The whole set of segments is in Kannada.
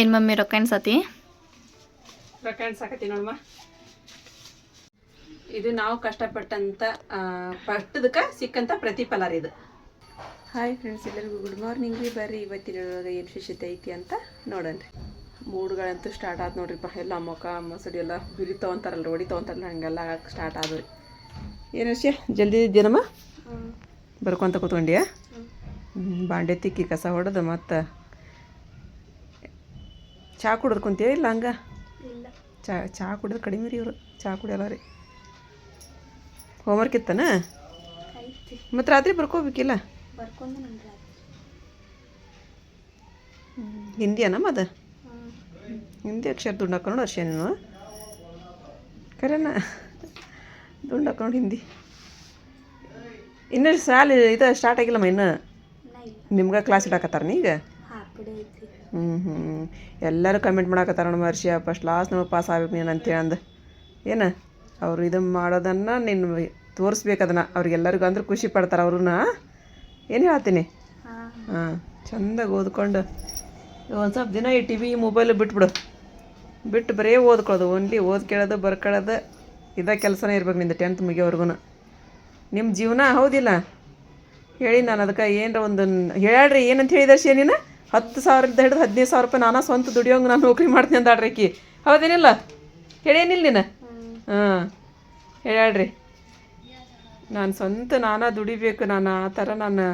ಏನು ಮಮ್ಮಿ ರೊಕ್ಕ ಎಣ್ಸತಿ ರೊಕ್ಕ ಎಣ್ಸಾಕತಿ ನೋಡಮ್ಮ. ಇದು ನಾವು ಕಷ್ಟಪಟ್ಟಂತ ಪಟ್ಟದಕ್ಕೆ ಸಿಕ್ಕಂತ ಪ್ರತಿಫಲ ರೀ ಇದು. ಹಾಯ್ ಫ್ರೆಂಡ್ಸ್ ಎಲ್ಲರಿಗೂ ಗುಡ್ ಮಾರ್ನಿಂಗ್ ರೀ. ಬರ್ರಿ ಇವತ್ತಿನ ಏನು ವಿಶೇಷತೆ ಐತಿ ಅಂತ ನೋಡನ್ರಿ ಮೂಡ್ಗಳಂತೂ ಸ್ಟಾರ್ಟ್ ಆದ್ ನೋಡ್ರಿಪ್ಪ ಎಲ್ಲ ಮುಖ ಮೊಸಡಿ ಎಲ್ಲ ಬಿರಿ ತೊಗೊಂತಾರಲ್ಲ ರೋಡಿ ತೊಗೊಂತಾರಲ್ಲ ಹಂಗೆಲ್ಲ ಸ್ಟಾರ್ಟ್ ಆದ್ರಿ ಏನು ವಿಷಯ? ಜಲ್ದಿ ಇದ್ದೀನಮ್ಮ? ಬರ್ಕೊಂತ ಕೂತ್ಕೊಂಡ್ಯಾ? ಬಾಂಡೆ ತಿಕ್ಕಿ ಕಸ ಹೊಡೆದು ಮತ್ತು ಚಹಾ ಕುಡಿದು ಕುಂತೀಯ ಇಲ್ಲ ಹಂಗೆ? ಚಾ ಚಹಾ ಕುಡಿದ್ರೆ ಕಡಿಮೆ ರೀ ಇವರು. ಚಹಾ ಕುಡಿಯಲ್ಲ ರೀ. ಹೋಮ್ವರ್ಕ್ ಇತ್ತನ? ಮತ್ತು ರಾತ್ರಿ ಬರ್ಕೋಬೇಕಿಲ್ಲ? ಹಿಂದಿಯನಮ್ಮ ಅದು ಹಿಂದಿ ಅಕ್ಷರ ದುಂಡು ಹಾಕೊಂಡು ವರ್ಷ ನೀನು? ಕರೆನ ದುಂಡು ಹಾಕೊಂಡು ಹಿಂದಿ. ಇನ್ನೂ ಸಾಲ ಇದು ಸ್ಟಾರ್ಟ್ ಆಗಿಲ್ಲಮ್ಮ ಇನ್ನು? ನಿಮ್ಗೆ ಕ್ಲಾಸ್ ಇಡಾಕತ್ತಾರ ಈಗ? ಹ್ಞೂ ಹ್ಞೂ ಎಲ್ಲರೂ ಕಮೆಂಟ್ ಮಾಡಾಕತ್ತಾರ ನಮ್ಮ ವರ್ಷ ಫಸ್ಟ್ ಲಾಸ್ಟ್ ನಮಗೆ ಪಾಸ್ ಆಗ್ಬೇಕು ನೀನು ಅಂತೇಳಿ ಅಂದ. ಏನು? ಅವ್ರು ಇದು ಮಾಡೋದನ್ನು ನೀನು ತೋರಿಸ್ಬೇಕು ಅದನ್ನು. ಅವ್ರಿಗೆಲ್ಲರಿಗೂ ಅಂದ್ರೆ ಖುಷಿ ಪಡ್ತಾರೆ ಅವ್ರನ್ನ ಏನು ಹೇಳ್ತೀನಿ? ಹಾಂ. ಚಂದಾಗಿ ಓದ್ಕೊಂಡು. ಒಂದು ಸ್ವಲ್ಪ ದಿನ ಈ ಟಿ ವಿ ಮೊಬೈಲ್ ಬಿಟ್ಬಿಡು. ಬಿಟ್ಟು ಬರೀ ಓದ್ಕೊಳ್ಳೋದು. ಓನ್ಲಿ ಓದ್ ಕೇಳೋದು ಬರ್ಕೊಳ್ಳೋದು ಇದೇ ಕೆಲಸನೇ ಇರ್ಬೇಕು ನಿಂದು ಟೆಂತ್ ಮುಗಿಯೋವರೆಗೂ ನಿಮ್ಮ ಜೀವನ ಹೌದಿಲ್ಲ? ಹೇಳಿ ನಾನು ಅದಕ್ಕೆ ಏನರ ಒಂದು ಹೇಳ್ರಿ ಏನಂತ ಹೇಳಿದರ್ಶಿ ನೀನು? ಹತ್ತು ಸಾವಿರದಿಂದ ಹಿಡಿದು ಹದಿನೈದು ಸಾವಿರ ರೂಪಾಯಿ ನಾನು ಸ್ವಂತ ದುಡಿಯೋಂಗೆ ನಾನು ನೌಕರಿ ಮಾಡ್ತೀನಿ ಅಂತ ಆಡ್ರಿ ಆಕಿ. ಹೌದೇನಿಲ್ಲ? ಹೇಳೇನಿಲ್ಲ ನೀನು? ಹಾಂ. ಹೇಳ್ರಿ ನಾನು ಸ್ವಂತ ನಾನಾ ದುಡಿಬೇಕು, ನಾನು ಆ ಥರ ನಾನು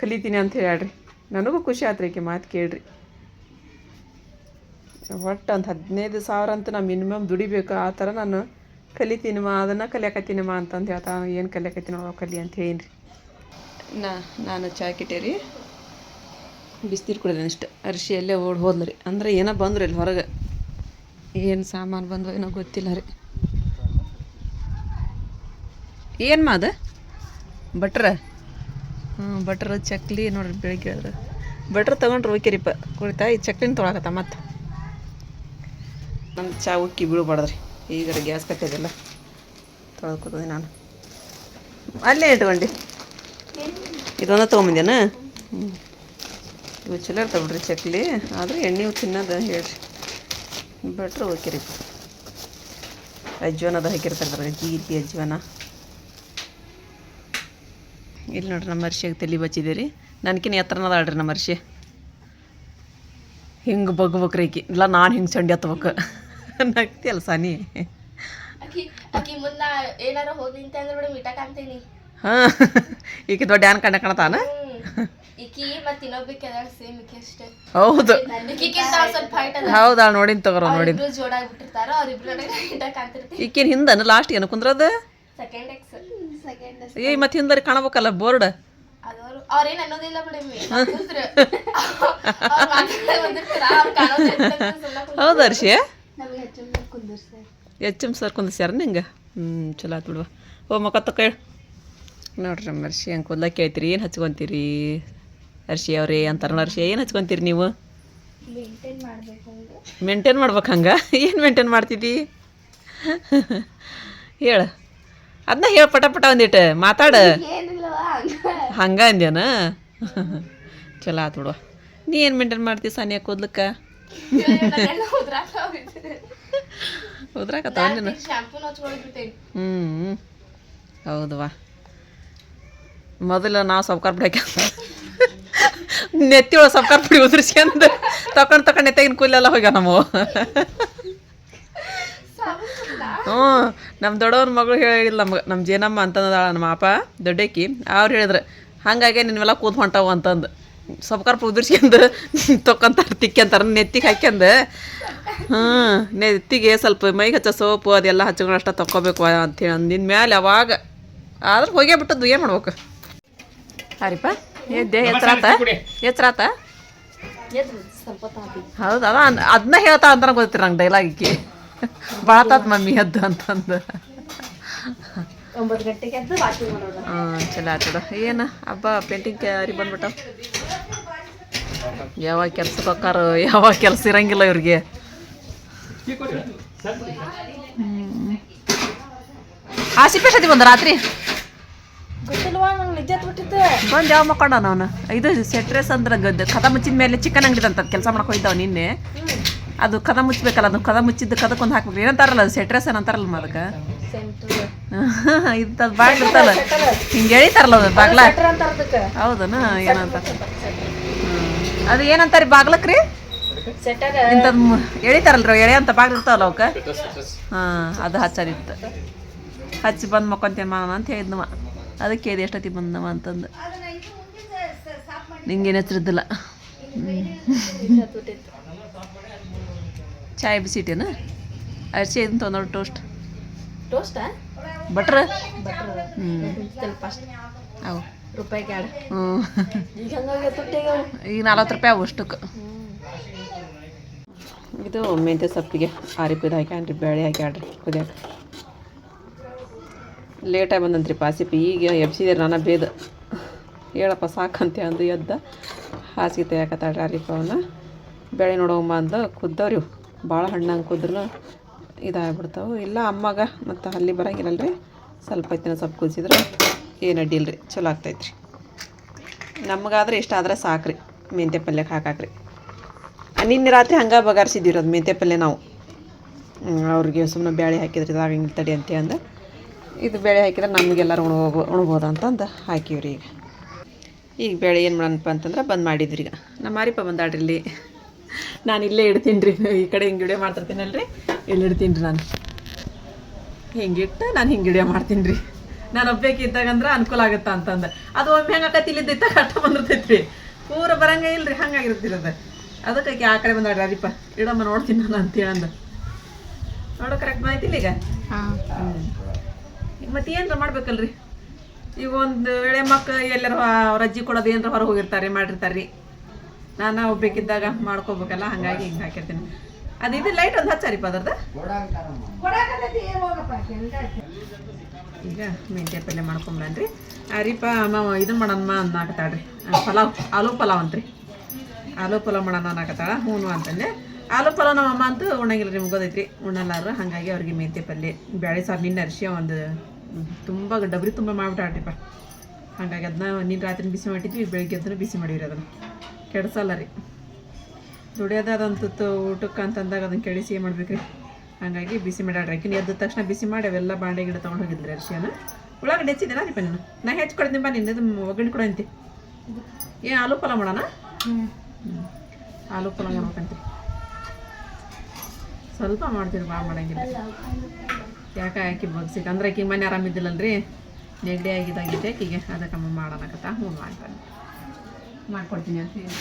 ಕಲಿತೀನಿ ಅಂತ ಹೇಳ್ರಿ ನನಗೂ ಖುಷಿ ಆತ್ರಿ ಆಕೆ ಮಾತು ಕೇಳ್ರಿ. ಒಟ್ಟು ಒಂದು ಹದಿನೈದು ಸಾವಿರ ಅಂತ ನಾ ಮಿನಿಮಮ್ ದುಡಿಬೇಕು, ಆ ಥರ ನಾನು ಕಲಿತೀನಿಮ್ಮ, ಅದನ್ನು ಕಲಿಯಾಕತ್ತೀನಿಮ್ಮ ಅಂತಂದು ಹೇಳ್ತಾ, ಏನು ಕಲಿಯಾಕತ್ತೀನಿ ಕಲಿ ಅಂತ ಹೇಳಿನ್ರಿ. ನಾ, ನಾನು ಚಾಕಿಟೇರಿ ರೀ ಬಿಸ್ನೀರು ಕುಡಿದೇನೆ ಇಷ್ಟು? ಅರಿಶಿ ಅಲ್ಲೇ ಓಡಿ ಹೋದ್ಲು ರೀ. ಅಂದ್ರೆ ಏನೋ ಬಂದ್ರು ಇಲ್ಲಿ ಹೊರಗೆ. ಏನು ಸಾಮಾನು ಬಂದ್ವು ಏನೋ ಗೊತ್ತಿಲ್ಲ ರೀ. ಏನು ಮಾದ ಬಟ್ರ? ಹ್ಞೂ, ಬಟ್ರ್, ಚಕ್ಲಿ ನೋಡ್ರಿ ಬೆಳಿಗ್ಗೆ ಅದ್ರ ಬಟ್ರ್ ತೊಗೊಂಡ್ರೆ ಹೋಗಿರಿಪ್ಪ ಕುಡಿತಾ ಈ ಚಕ್ಲಿನ ತೊಗೊಳಕತ್ತ ಮತ್ತೆ. ನಮ್ಮ ಚಾ ಉಕ್ಕಿ ಬೀಳ್ಬಾರ್ದ್ರಿ ಈಗ ಗ್ಯಾಸ್ ಕಟ್ಟಿದೆಲ್ಲ ತೊಳ್ಕೊತದೆ ನಾನು. ಅಲ್ಲೇ ಇಟ್ಕೊಂಡಿ. ಇದೊಂದು ತೊಗೊಂಬಂದೇನ ಹ್ಞೂ ಇವು ಚಲೋ ಇರ್ತಾವೆ ಬಿಡ್ರಿ ಚಕ್ಲಿ. ಆದರೆ ಎಣ್ಣೆ ತಿನ್ನೋದು ಹೇಳ್ರಿ. ಬೆಟ್ರ್ ಓಕೆ ರೀ ಅಜ್ವನದ ಹಾಕಿರ್ತಾರೆ ಜೀರಿಗೆ ಅಜ್ವಾನ ಇಲ್ಲಿ ನೋಡ್ರಿ ನಮ್ಮ ಅರ್ಶಿಯಾಗ ತಲೆ ಬಚ್ಚಿದೆ ರೀ. ನನಗಿನ ಎತ್ತರನದ ಆಡ್ರಿ ನಮ್ಮ ಅರ್ಶಿ. ಹಿಂಗೆ ಬಗ್ಬೇಕ್ರಿ ಈಕಿ. ಇಲ್ಲ ನಾನು ಹಿಂಗೆ ಚಂಡಿ ಹತ್ಬೇಕು. ಸಾನಿ. ಅಂದ್ರೆ ಮಿಠಾ ಕಾಣ್ತೀನಿ. ಹಾಂ ಈಗ ದೊಡ್ಡ ಏನು ಕಂಡ ಕಾಣತಾನ? ಇನ್ನೊಬ್ಬಕ್ಕೆ ಅದಾಳ ಸೇಮ್ ಅಷ್ಟೇ. ಹೌದು. ಸ್ವಲ್ಪ ಅದ ಹೌದಾ ನೋಡಿನ ತಗೋರ ನೋಡಿ ಅವ್ರಿಬ್ರು ಜೋಡಾಗಿ ಬಿಟ್ಟಿರ್ತಾರ ಅವ್ರಿಬ್ರು ಮಿಠಾ ಕಾಣ್ತಿರ್ತಿ ಈಕಿನ ಹಿಂದನ ಲಾಸ್ಟ್ ಏನು ಕುಂದ್ರದ? ಸೆಕೆಂಡ್ ಎಕ್ಸ್ ಸೆಕೆಂಡ್ ಏ ಮತ್ತೆ ಹಿಂದರಿ ಕಾಣಬೇಕಲ್ಲ ಬೋರ್ಡ್. ಹೌದ ಅವ್ರೇನ್ ಅನ್ನೋದಿಲ್ಲ ಬಿಡಮ್ಮಿ ಕುಂತ್ರ. ಬಂದಿರ್ತಾರ ಅವ್ರು ಕಾಣೋದಿಲ್ಲ ಹೌದಾ ಅರ್ಶಿ ನಮಗೆ ಹೆಚ್ಚು ಕುಂದಿರ್ಸ ಎಚ್ ಎಂ ಸರ್ ಕುಂದಿಸ್ಯಾರ ನಿಂಗೆ? ಹ್ಞೂ ಚಲೋ ಆತು ಬಿಡುವ ಓ ಮಕ್ಕ ಹೇಳಿ ನೋಡ್ರಿ ಅರ್ಶಿ ಹಂಗೆ ಕೇಳ್ತೀರಿ ಏನು ಹಚ್ಕೊಂತೀರಿ? ಅರ್ಶಿ ಅವ್ರಿ ಅಂತಾರಲ್ಲ ಅರ್ಶಿ ಏನು ಹಚ್ಕೊಂತೀರಿ ನೀವು? ಮೇಂಟೈನ್ ಮಾಡ್ಬೇಕು ಹಂಗ. ಏನು ಮೇಂಟೈನ್ ಮಾಡ್ತಿದ್ದಿ? ಹೇಳು. ಅದನ್ನ ಹೇಳ ಪಟ ಪಟ ಒಂದಿಟ್ಟು ಮಾತಾಡು. ಹಂಗೆ ಅಂದ್ಯಾನ? ಚಲೋ ಆತು ಬಿಡುವ ನೀ ಏನು ಮೇಂಟೈನ್ ಮಾಡ್ತೀವಿ ಸಾನಿಯಾ ಕೂದ್ಲಕ್ಕ? ಉದ್ರಾಕತ್ತಾವ ಹ್ಞೂ ಹೌದವಾ ಮೊದಲು ನಾವು ಸಬ್ಕಾರ್ ಬಿಡಕ್ಕೆ ನೆತ್ತಿ ಒಳಗೆ ಸಬ್ಕಾರ್ ಪುಡಿ ಉದುರ್ಸ್ಕೊಂಡ್ ತಕೊಂಡು ತಕೊಂಡು ನೆತ್ತಾಗಿನ ಕೂಲೆಲ್ಲ ಹೋಗ್ಯ ನಮ್ಮವು ಹ್ಞೂ ನಮ್ಮ ದೊಡ್ಡವ್ರ ಮಗಳು ಹೇಳಿಲ್ಲ ನಮ್ಗೆ ನಮ್ಮ ಜೇನಮ್ಮ ಅಂತಂದಾಳ ನಮ್ಮ ಅಪ್ಪ, ದೊಡ್ಡಕ್ಕಿ. ಅವ್ರು ಹೇಳಿದ್ರು, ಹಾಗಾಗಿ ನಿನ್ನೆಲ್ಲ ಕೂತ್ ಹೊಂಟಾವು ಅಂತಂದು. ಸಬ್ಕಾರ ಉದುರಿಸ್ಕೊಂಡು ತೊಕೊಂತಾರೆ ತಿಕ್ಕಂತಾರೆ ನೆತ್ತಿಗೆ ಹಾಕ್ಯಂದು. ಹ್ಞೂ, ನೆತ್ತಿಗೆ ಸ್ವಲ್ಪ ಮೈಗೆ ಹಚ್ಚೋ ಸೋಪು, ಅದೆಲ್ಲ ಹಚ್ಕೊಂಡು ಅಷ್ಟ ತಕ್ಕೋಬೇಕು ಅಂತೇಳಿ ಅಂದಿನ ಮ್ಯಾಲೆ ಅವಾಗ ಆದ್ರೆ ಹೋಗೇ ಬಿಟ್ಟದ್ದು ಏನು ಮಾಡ್ಬೇಕು? ಹಾರಿಪ್ಪ. ಎದ್ದೆ ಎತ್ತರಾತ ಎತ್ತರಾತ ಹೌದು ಅದ ಅದನ್ನ ಹೇಳ್ತಾ ಅಂತ ಗೊತ್ತಿರ ನಂಗೆ ಡೈಲಾಗಿಕ್ಕೆ ಬಾಳತಾತ್ ಮಮ್ಮಿ ಎದ್ದು ಅಂತಂದು. ಒಂಬತ್ತು ಗಂಟೆಗೆ ಎದ್ದು ವಾಕಿಂಗ್ ಮಾಡೋದು ಹಾಂ ಚಲೋ ಆಯ್ತು ಏನು ಹಬ್ಬ ಪೇಂಟಿಂಗ್ ಕ್ಯಾರಿ ಬಂದ್ಬಿಟ್ಟ? ಯಾವಾಗ ಕೆಲ್ಸಕ್ಕೆ ಕೊಕ್ಕಾರ ಯಾವಾಗ ಕೆಲಸ ಇರಂಗಿಲ್ಲ ಇವ್ರಿಗೆ. ಆಸಿಪೆ ಸತಿ ಬಂದ ರಾತ್ರಿ? ಗೊತ್ತಿಲ್ವಾ ನಂಗೆ ನಿದ್ದೆ ಬಿಟ್ಟಿದ್ದೆ ಬಂದು ಯಾವ ಮಕ್ಕೊಂಡ ಅವನು ಇದು ಸೆಟ್ರೆಸ್ ಅಂದ್ರೆ ಗದ್ದು. ಕದ ಮುಚ್ಚಿದ ಮೇಲೆ ಚಿಕನ್ ಅಂಗಡಿ ಅಂತ ಕೆಲಸ ಮಾಡಕ್ ಹೋಯ್ತಾವ ನಿನ್ನೆ. ಅದು ಕದ ಮುಚ್ಚಬೇಕಲ್ಲ ಅದು ಕದ ಮುಚ್ಚಿದ್ದು ಕದಕ್ಕೊಂದು ಹಾಕ್ಬೇಕು. ಏನಂತಾರಲ್ಲ ಅದು? ಸೆಟ್ರೆಸ್ ಏನಂತಾರಲ್ಲ ಅದಕ್ಕೆ? ಇಂಥದ್ದು ಬಾಗ್ಲ ಇರ್ತಲ್ಲ. ಹಿಂಗೆ ಎಳಿತಾರಲ್ಲ ಅದು ಬಾಗ್ಲ? ಅಂತ ಹೌದನ? ಏನಂತ ಅದು. ಏನಂತಾರಿ ಬಾಗ್ಲಕ್ ರೀ? ಇಂಥದ್ದು ರೀ ಎಳಿತಾರಲ್ರಿ ಎಳೆ ಅಂತ ಬಾಗ್ಲ ಇರ್ತಾವಲ್ಲ ಅವಕ್ಕೆ? ಹಾಂ ಅದು ಹಚ್ಚದಿತ್ತು ಹಚ್ಚಿ ಬಂದು ಮಕ್ಕೊಂತೇನೆ ಮಾಮ ಅಂತ ಹೇಳಿದ್ನವ. ಅದಕ್ಕೆ ಇದು ಎಷ್ಟೊತ್ತಿಗೆ ಬಂದವ ಅಂತಂದು. ನಿಂಗೇನು ಹೆಸರಿದ್ದಿಲ್ಲ. ಚಾಯ್ ಬಿಸಿಟ್ಟೇನ ಅರ್ಸಿ ಇದನ್ನ ತೊಂದ್ರೆ ಟೋಸ್ಟ್. ಟೋಸ್ಟಾ? ಬಟ್ರ್? ಬಟ್ರ್. ಹ್ಞೂ ಫಸ್ಟ್. ಅವು. ರೂಪಾಯಿ ಕ್ಯಾಡ. ಹ್ಞೂ ಈಗ ನಲ್ವತ್ತು ರೂಪಾಯಿ ಅವು ಅಷ್ಟಕ್ಕೆ. ಇದು ಮೆಂತ್ಯ ಸೊಪ್ಪಿಗೆ. ಆರಿಪಿದು ಹಾಕ್ಯಾನ್ರಿ ಬೇಳೆ ಹಾಕ್ಯಾಡ್ರಿ ಕುದಿಯಾಕ ಲೇಟಾಗಿ ಬಂದಂತ್ರಿ ಪಾಸಿಪಿ. ಈಗ ಎಬ್ಸಿದ್ರೆ ನಾನು ಬೇದ. ಹೇಳಪ್ಪ, ಸಾಕಂತೆ ಅಂದು ಎದ್ದ. ಹಾಸಿಗೆ ತೆಗಿಯಕತ್ತಾಳ್ರಿ ಆರಿಪ ಅವನ್ನ ಬೆಳೆ ನೋಡೋಮ್ಮ ಅಂದು, ಕುದ್ದವ್ರಿ. ಭಾಳ ಹಣ್ಣಂಗೆ ಕುದ್ರೂ ಇದಾಗ್ಬಿಡ್ತಾವೆ. ಇಲ್ಲ, ಅಮ್ಮಗ ಮತ್ತು ಅಲ್ಲಿ ಬರಂಗಿಲ್ಲಲ್ರಿ. ಸ್ವಲ್ಪ ಹೊತ್ತಿನ ಸ್ವಲ್ಪ ಕುದಿಸಿದ್ರೆ ಏನು ಅಡ್ಡಿಲ್ಲ ರೀ ಚಲೋ ಆಗ್ತೈತ್ರಿ. ನಮಗಾದ್ರೆ ಇಷ್ಟ ಆದ್ರೆ ಸಾಕ್ರಿ. ಮೆಂತ್ಯ ಪಲ್ಯಕ್ಕೆ ಹಾಕಾಕ್ರಿ. ನಿನ್ನೆ ರಾತ್ರಿ ಹಂಗೆ ಬಗಾರ್ಸಿದ್ದೀವಿ ಅದು ಮೆಂತ್ಯ ಪಲ್ಯ ನಾವು. ಅವ್ರಿಗೆ ಸುಮ್ಮನೆ ಬ್ಯಾಳೆ ಹಾಕಿದ್ರೆ, ಇದಾಗಂಗಿಲ್ಲ ತಡಿ ಅಂತ ಅಂದು. ಇದು ಬೇಳೆ ಹಾಕಿದ್ರೆ ನಮಗೆಲ್ಲರೂ ಉಣ್ಬೋದು ಉಣ್ಬೋದು ಅಂತಂದು ಹಾಕಿವ್ರಿ ಈಗ. ಈಗ ಬೇಳೆ ಏನು ಮಾಡೋಣಪ್ಪ ಅಂತಂದ್ರೆ ಬಂದ್ ಮಾಡಿದ್ರಿ ಈಗ. ನಮ್ಮ ಮಾರಿಪ್ಪ ಬಂದಾಡ್ರಿ ಇಲ್ಲಿ. ನಾನು ಇಲ್ಲೇ ಇಡ್ತೀನಿ ರೀ ಈ ಕಡೆ ಹಿಂಗೆ ವಿಡಿಯೋ ಮಾಡ್ತಿರ್ತೀನಲ್ರಿ. ಇಲ್ಲಿ ಇಡ್ತೀನಿ ರೀ ನಾನು ಹಿಂಗಿಟ್ಟು ನಾನು ಹಿಂಗೆ ವಿಡಿಯೋ ಮಾಡ್ತೀನಿ ರೀ ನಾನು ಒಬ್ಬೇಕಿದ್ದಾಗಂದ್ರೆ ಅನುಕೂಲ ಆಗುತ್ತಾ ಅಂತಂದು. ಅದು ಒಮ್ಮೆ ಹೆಂಗೆ ಆಕತಿ ಇಲ್ಲಿದ್ದ ಕಷ್ಟ ಬಂದಿರ್ತೈತಿ ರೀ ಪೂರ ರೀ ಇಲ್ರಿ ಹಂಗಾಗಿರ್ತಿರೋದು. ಅದಕ್ಕೆ ಆ ಕಡೆ ಬಂದಾಡ್ರಿ ಅರಿಪ್ಪ. ಇಡಮ್ಮ ನೋಡ್ತೀನಿ ನಾನು ಅಂತೇಳಂದು ನೋಡೋ ಕರೆಕ್ಟ್ ಮಾಹಿತಿ ಈಗ? ಹಾಂ. ಮತ್ತೆ ಏನ್ರ ಮಾಡ್ಬೇಕಲ್ರಿ? ಈಗ ಒಂದು ವೇಳೆ ಮಕ್ಕಳು ಎಲ್ಲರ ಅಜ್ಜಿ ಕೊಡೋದು ಏನಾರ ಹೊರ ಹೋಗಿರ್ತಾರೆ ಮಾಡಿರ್ತಾರೆ ನಾನು ಒಬ್ಬೇಕಿದ್ದಾಗ ಮಾಡ್ಕೋಬೇಕಲ್ಲ, ಹಂಗಾಗಿ ಹಿಂಗೆ ಹಾಕಿರ್ತೀನಿ. ಅದು ಇದು ಲೈಟ್ ಒಂದು ಹಚ್ಚಾರಿಪ್ಪ ಅದ್ರದ್ದು ಈಗ ಮೆಂತ್ಯ ಪಲ್ಯ ಮಾಡ್ಕೊಂಬನ್ರಿ ಅರಿಪ ಅಮ್ಮ ಇದನ್ನ ಮಾಡೋಣ ಅನ್ನಾಕತ್ತಾಳ್ರಿ. ಪಲಾವ್, ಆಲೂ ಪಲಾವ್ ಅಂತ್ರಿ. ಆಲೂ ಪಲಾವ್ ಮಾಡೋಣ ಅನ್ನಕತ್ತಾಳ, ಹೂನು ಅಂತಂದೆ. ಆಲೂ ಪಲಾವ್ ನಮ್ಮ ಅಮ್ಮ ಅಂತೂ ಉಣ್ಣಂಗಿಲ್ಲ ರೀ, ಮುಗೋದೈತ್ರಿ. ಉಣ್ಣಲ್ಲಾರು ಹಾಗಾಗಿ ಅವ್ರಿಗೆ ಮೆಂತ್ಯ ಪಲ್ಯ ಬೇಳೆ ಸಾರು ನಿನ್ನೆ ಒಂದು ತುಂಬ ಡಬರಿ ತುಂಬ ಮಾಡಿಬಿಟ್ಟಾಟಿಪ್ಪ ಹಾಗಾಗಿ ಅದನ್ನ ನೀನು ರಾತ್ರಿ ಬಿಸಿ ಮಾಡಿದ್ವಿ ಬೆಳಿಗ್ಗೆ ಅದನ್ನು ಬಿಸಿ ಮಾಡಿವ್ರಿ ಅದನ್ನು. ಕೆಡ್ಸಲ್ಲ ರೀ. ದುಡಿಯೋದು ಅದಂತೂ ಊಟಕ್ಕೆ ಅಂತಂದಾಗ ಅದನ್ನು ಕೆಡಿಸಿ ಏನು ಮಾಡ್ಬೇಕ್ರಿ? ಹಾಗಾಗಿ ಬಿಸಿ ಮಾಡಾಡ್ರಿ. ಆಕಿನ ಎದ್ದ ತಕ್ಷಣ ಬಿಸಿ ಮಾಡಿ ಅವೆಲ್ಲ ಬಾಂಡೆ ಗಿಡ ತೊಗೊಂಡು ಹೋಗಿದ್ರಿ ಅರ್ಶಿಯನ ಉಳ್ಳಾಗಡ್ಡೆ ಹೆಚ್ಚಿದ್ದೇನಾ ರೀ ನೀನು? ನಾ ಹೆಚ್ಚು ಬಾ ನಿನ್ನದು ಒಗ್ಗರಣೆ ಕೊಡು ಅಂತಿ. ಏ, ಆಲೂ ಪಲಾವ್ ಮಾಡೋಣ? ಆಲೂ ಪಲಾವ್ ಮಾಡ್ಬೇಕಂತ. ಸ್ವಲ್ಪ ಮಾಡ್ತೀರಿ ಭಾಳ ಮಾಡಂಗಿಲ್ಲ. ಯಾಕೆ ಆಕಿ ಬಗ್ಸಿಟ್ಟು ಅಂದ್ರೆ ಆಕಿಗೆ ಮನೆ ಆರಾಮಿದ್ದಿಲ್ಲಲ್ರಿ ನೆಗಡಿ ಆಗಿದ್ದಾಗಿದೆ ಆಕಿಗೆ. ಅದಕ್ಕಮ್ಮ ಮಾಡೋಣಕತ್ತ. ಹ್ಞೂ ಮಾಡ್ತಾನೆ ಮಾಡ್ಕೊಡ್ತೀನಿ ಅಂತ ಹೇಳಿ.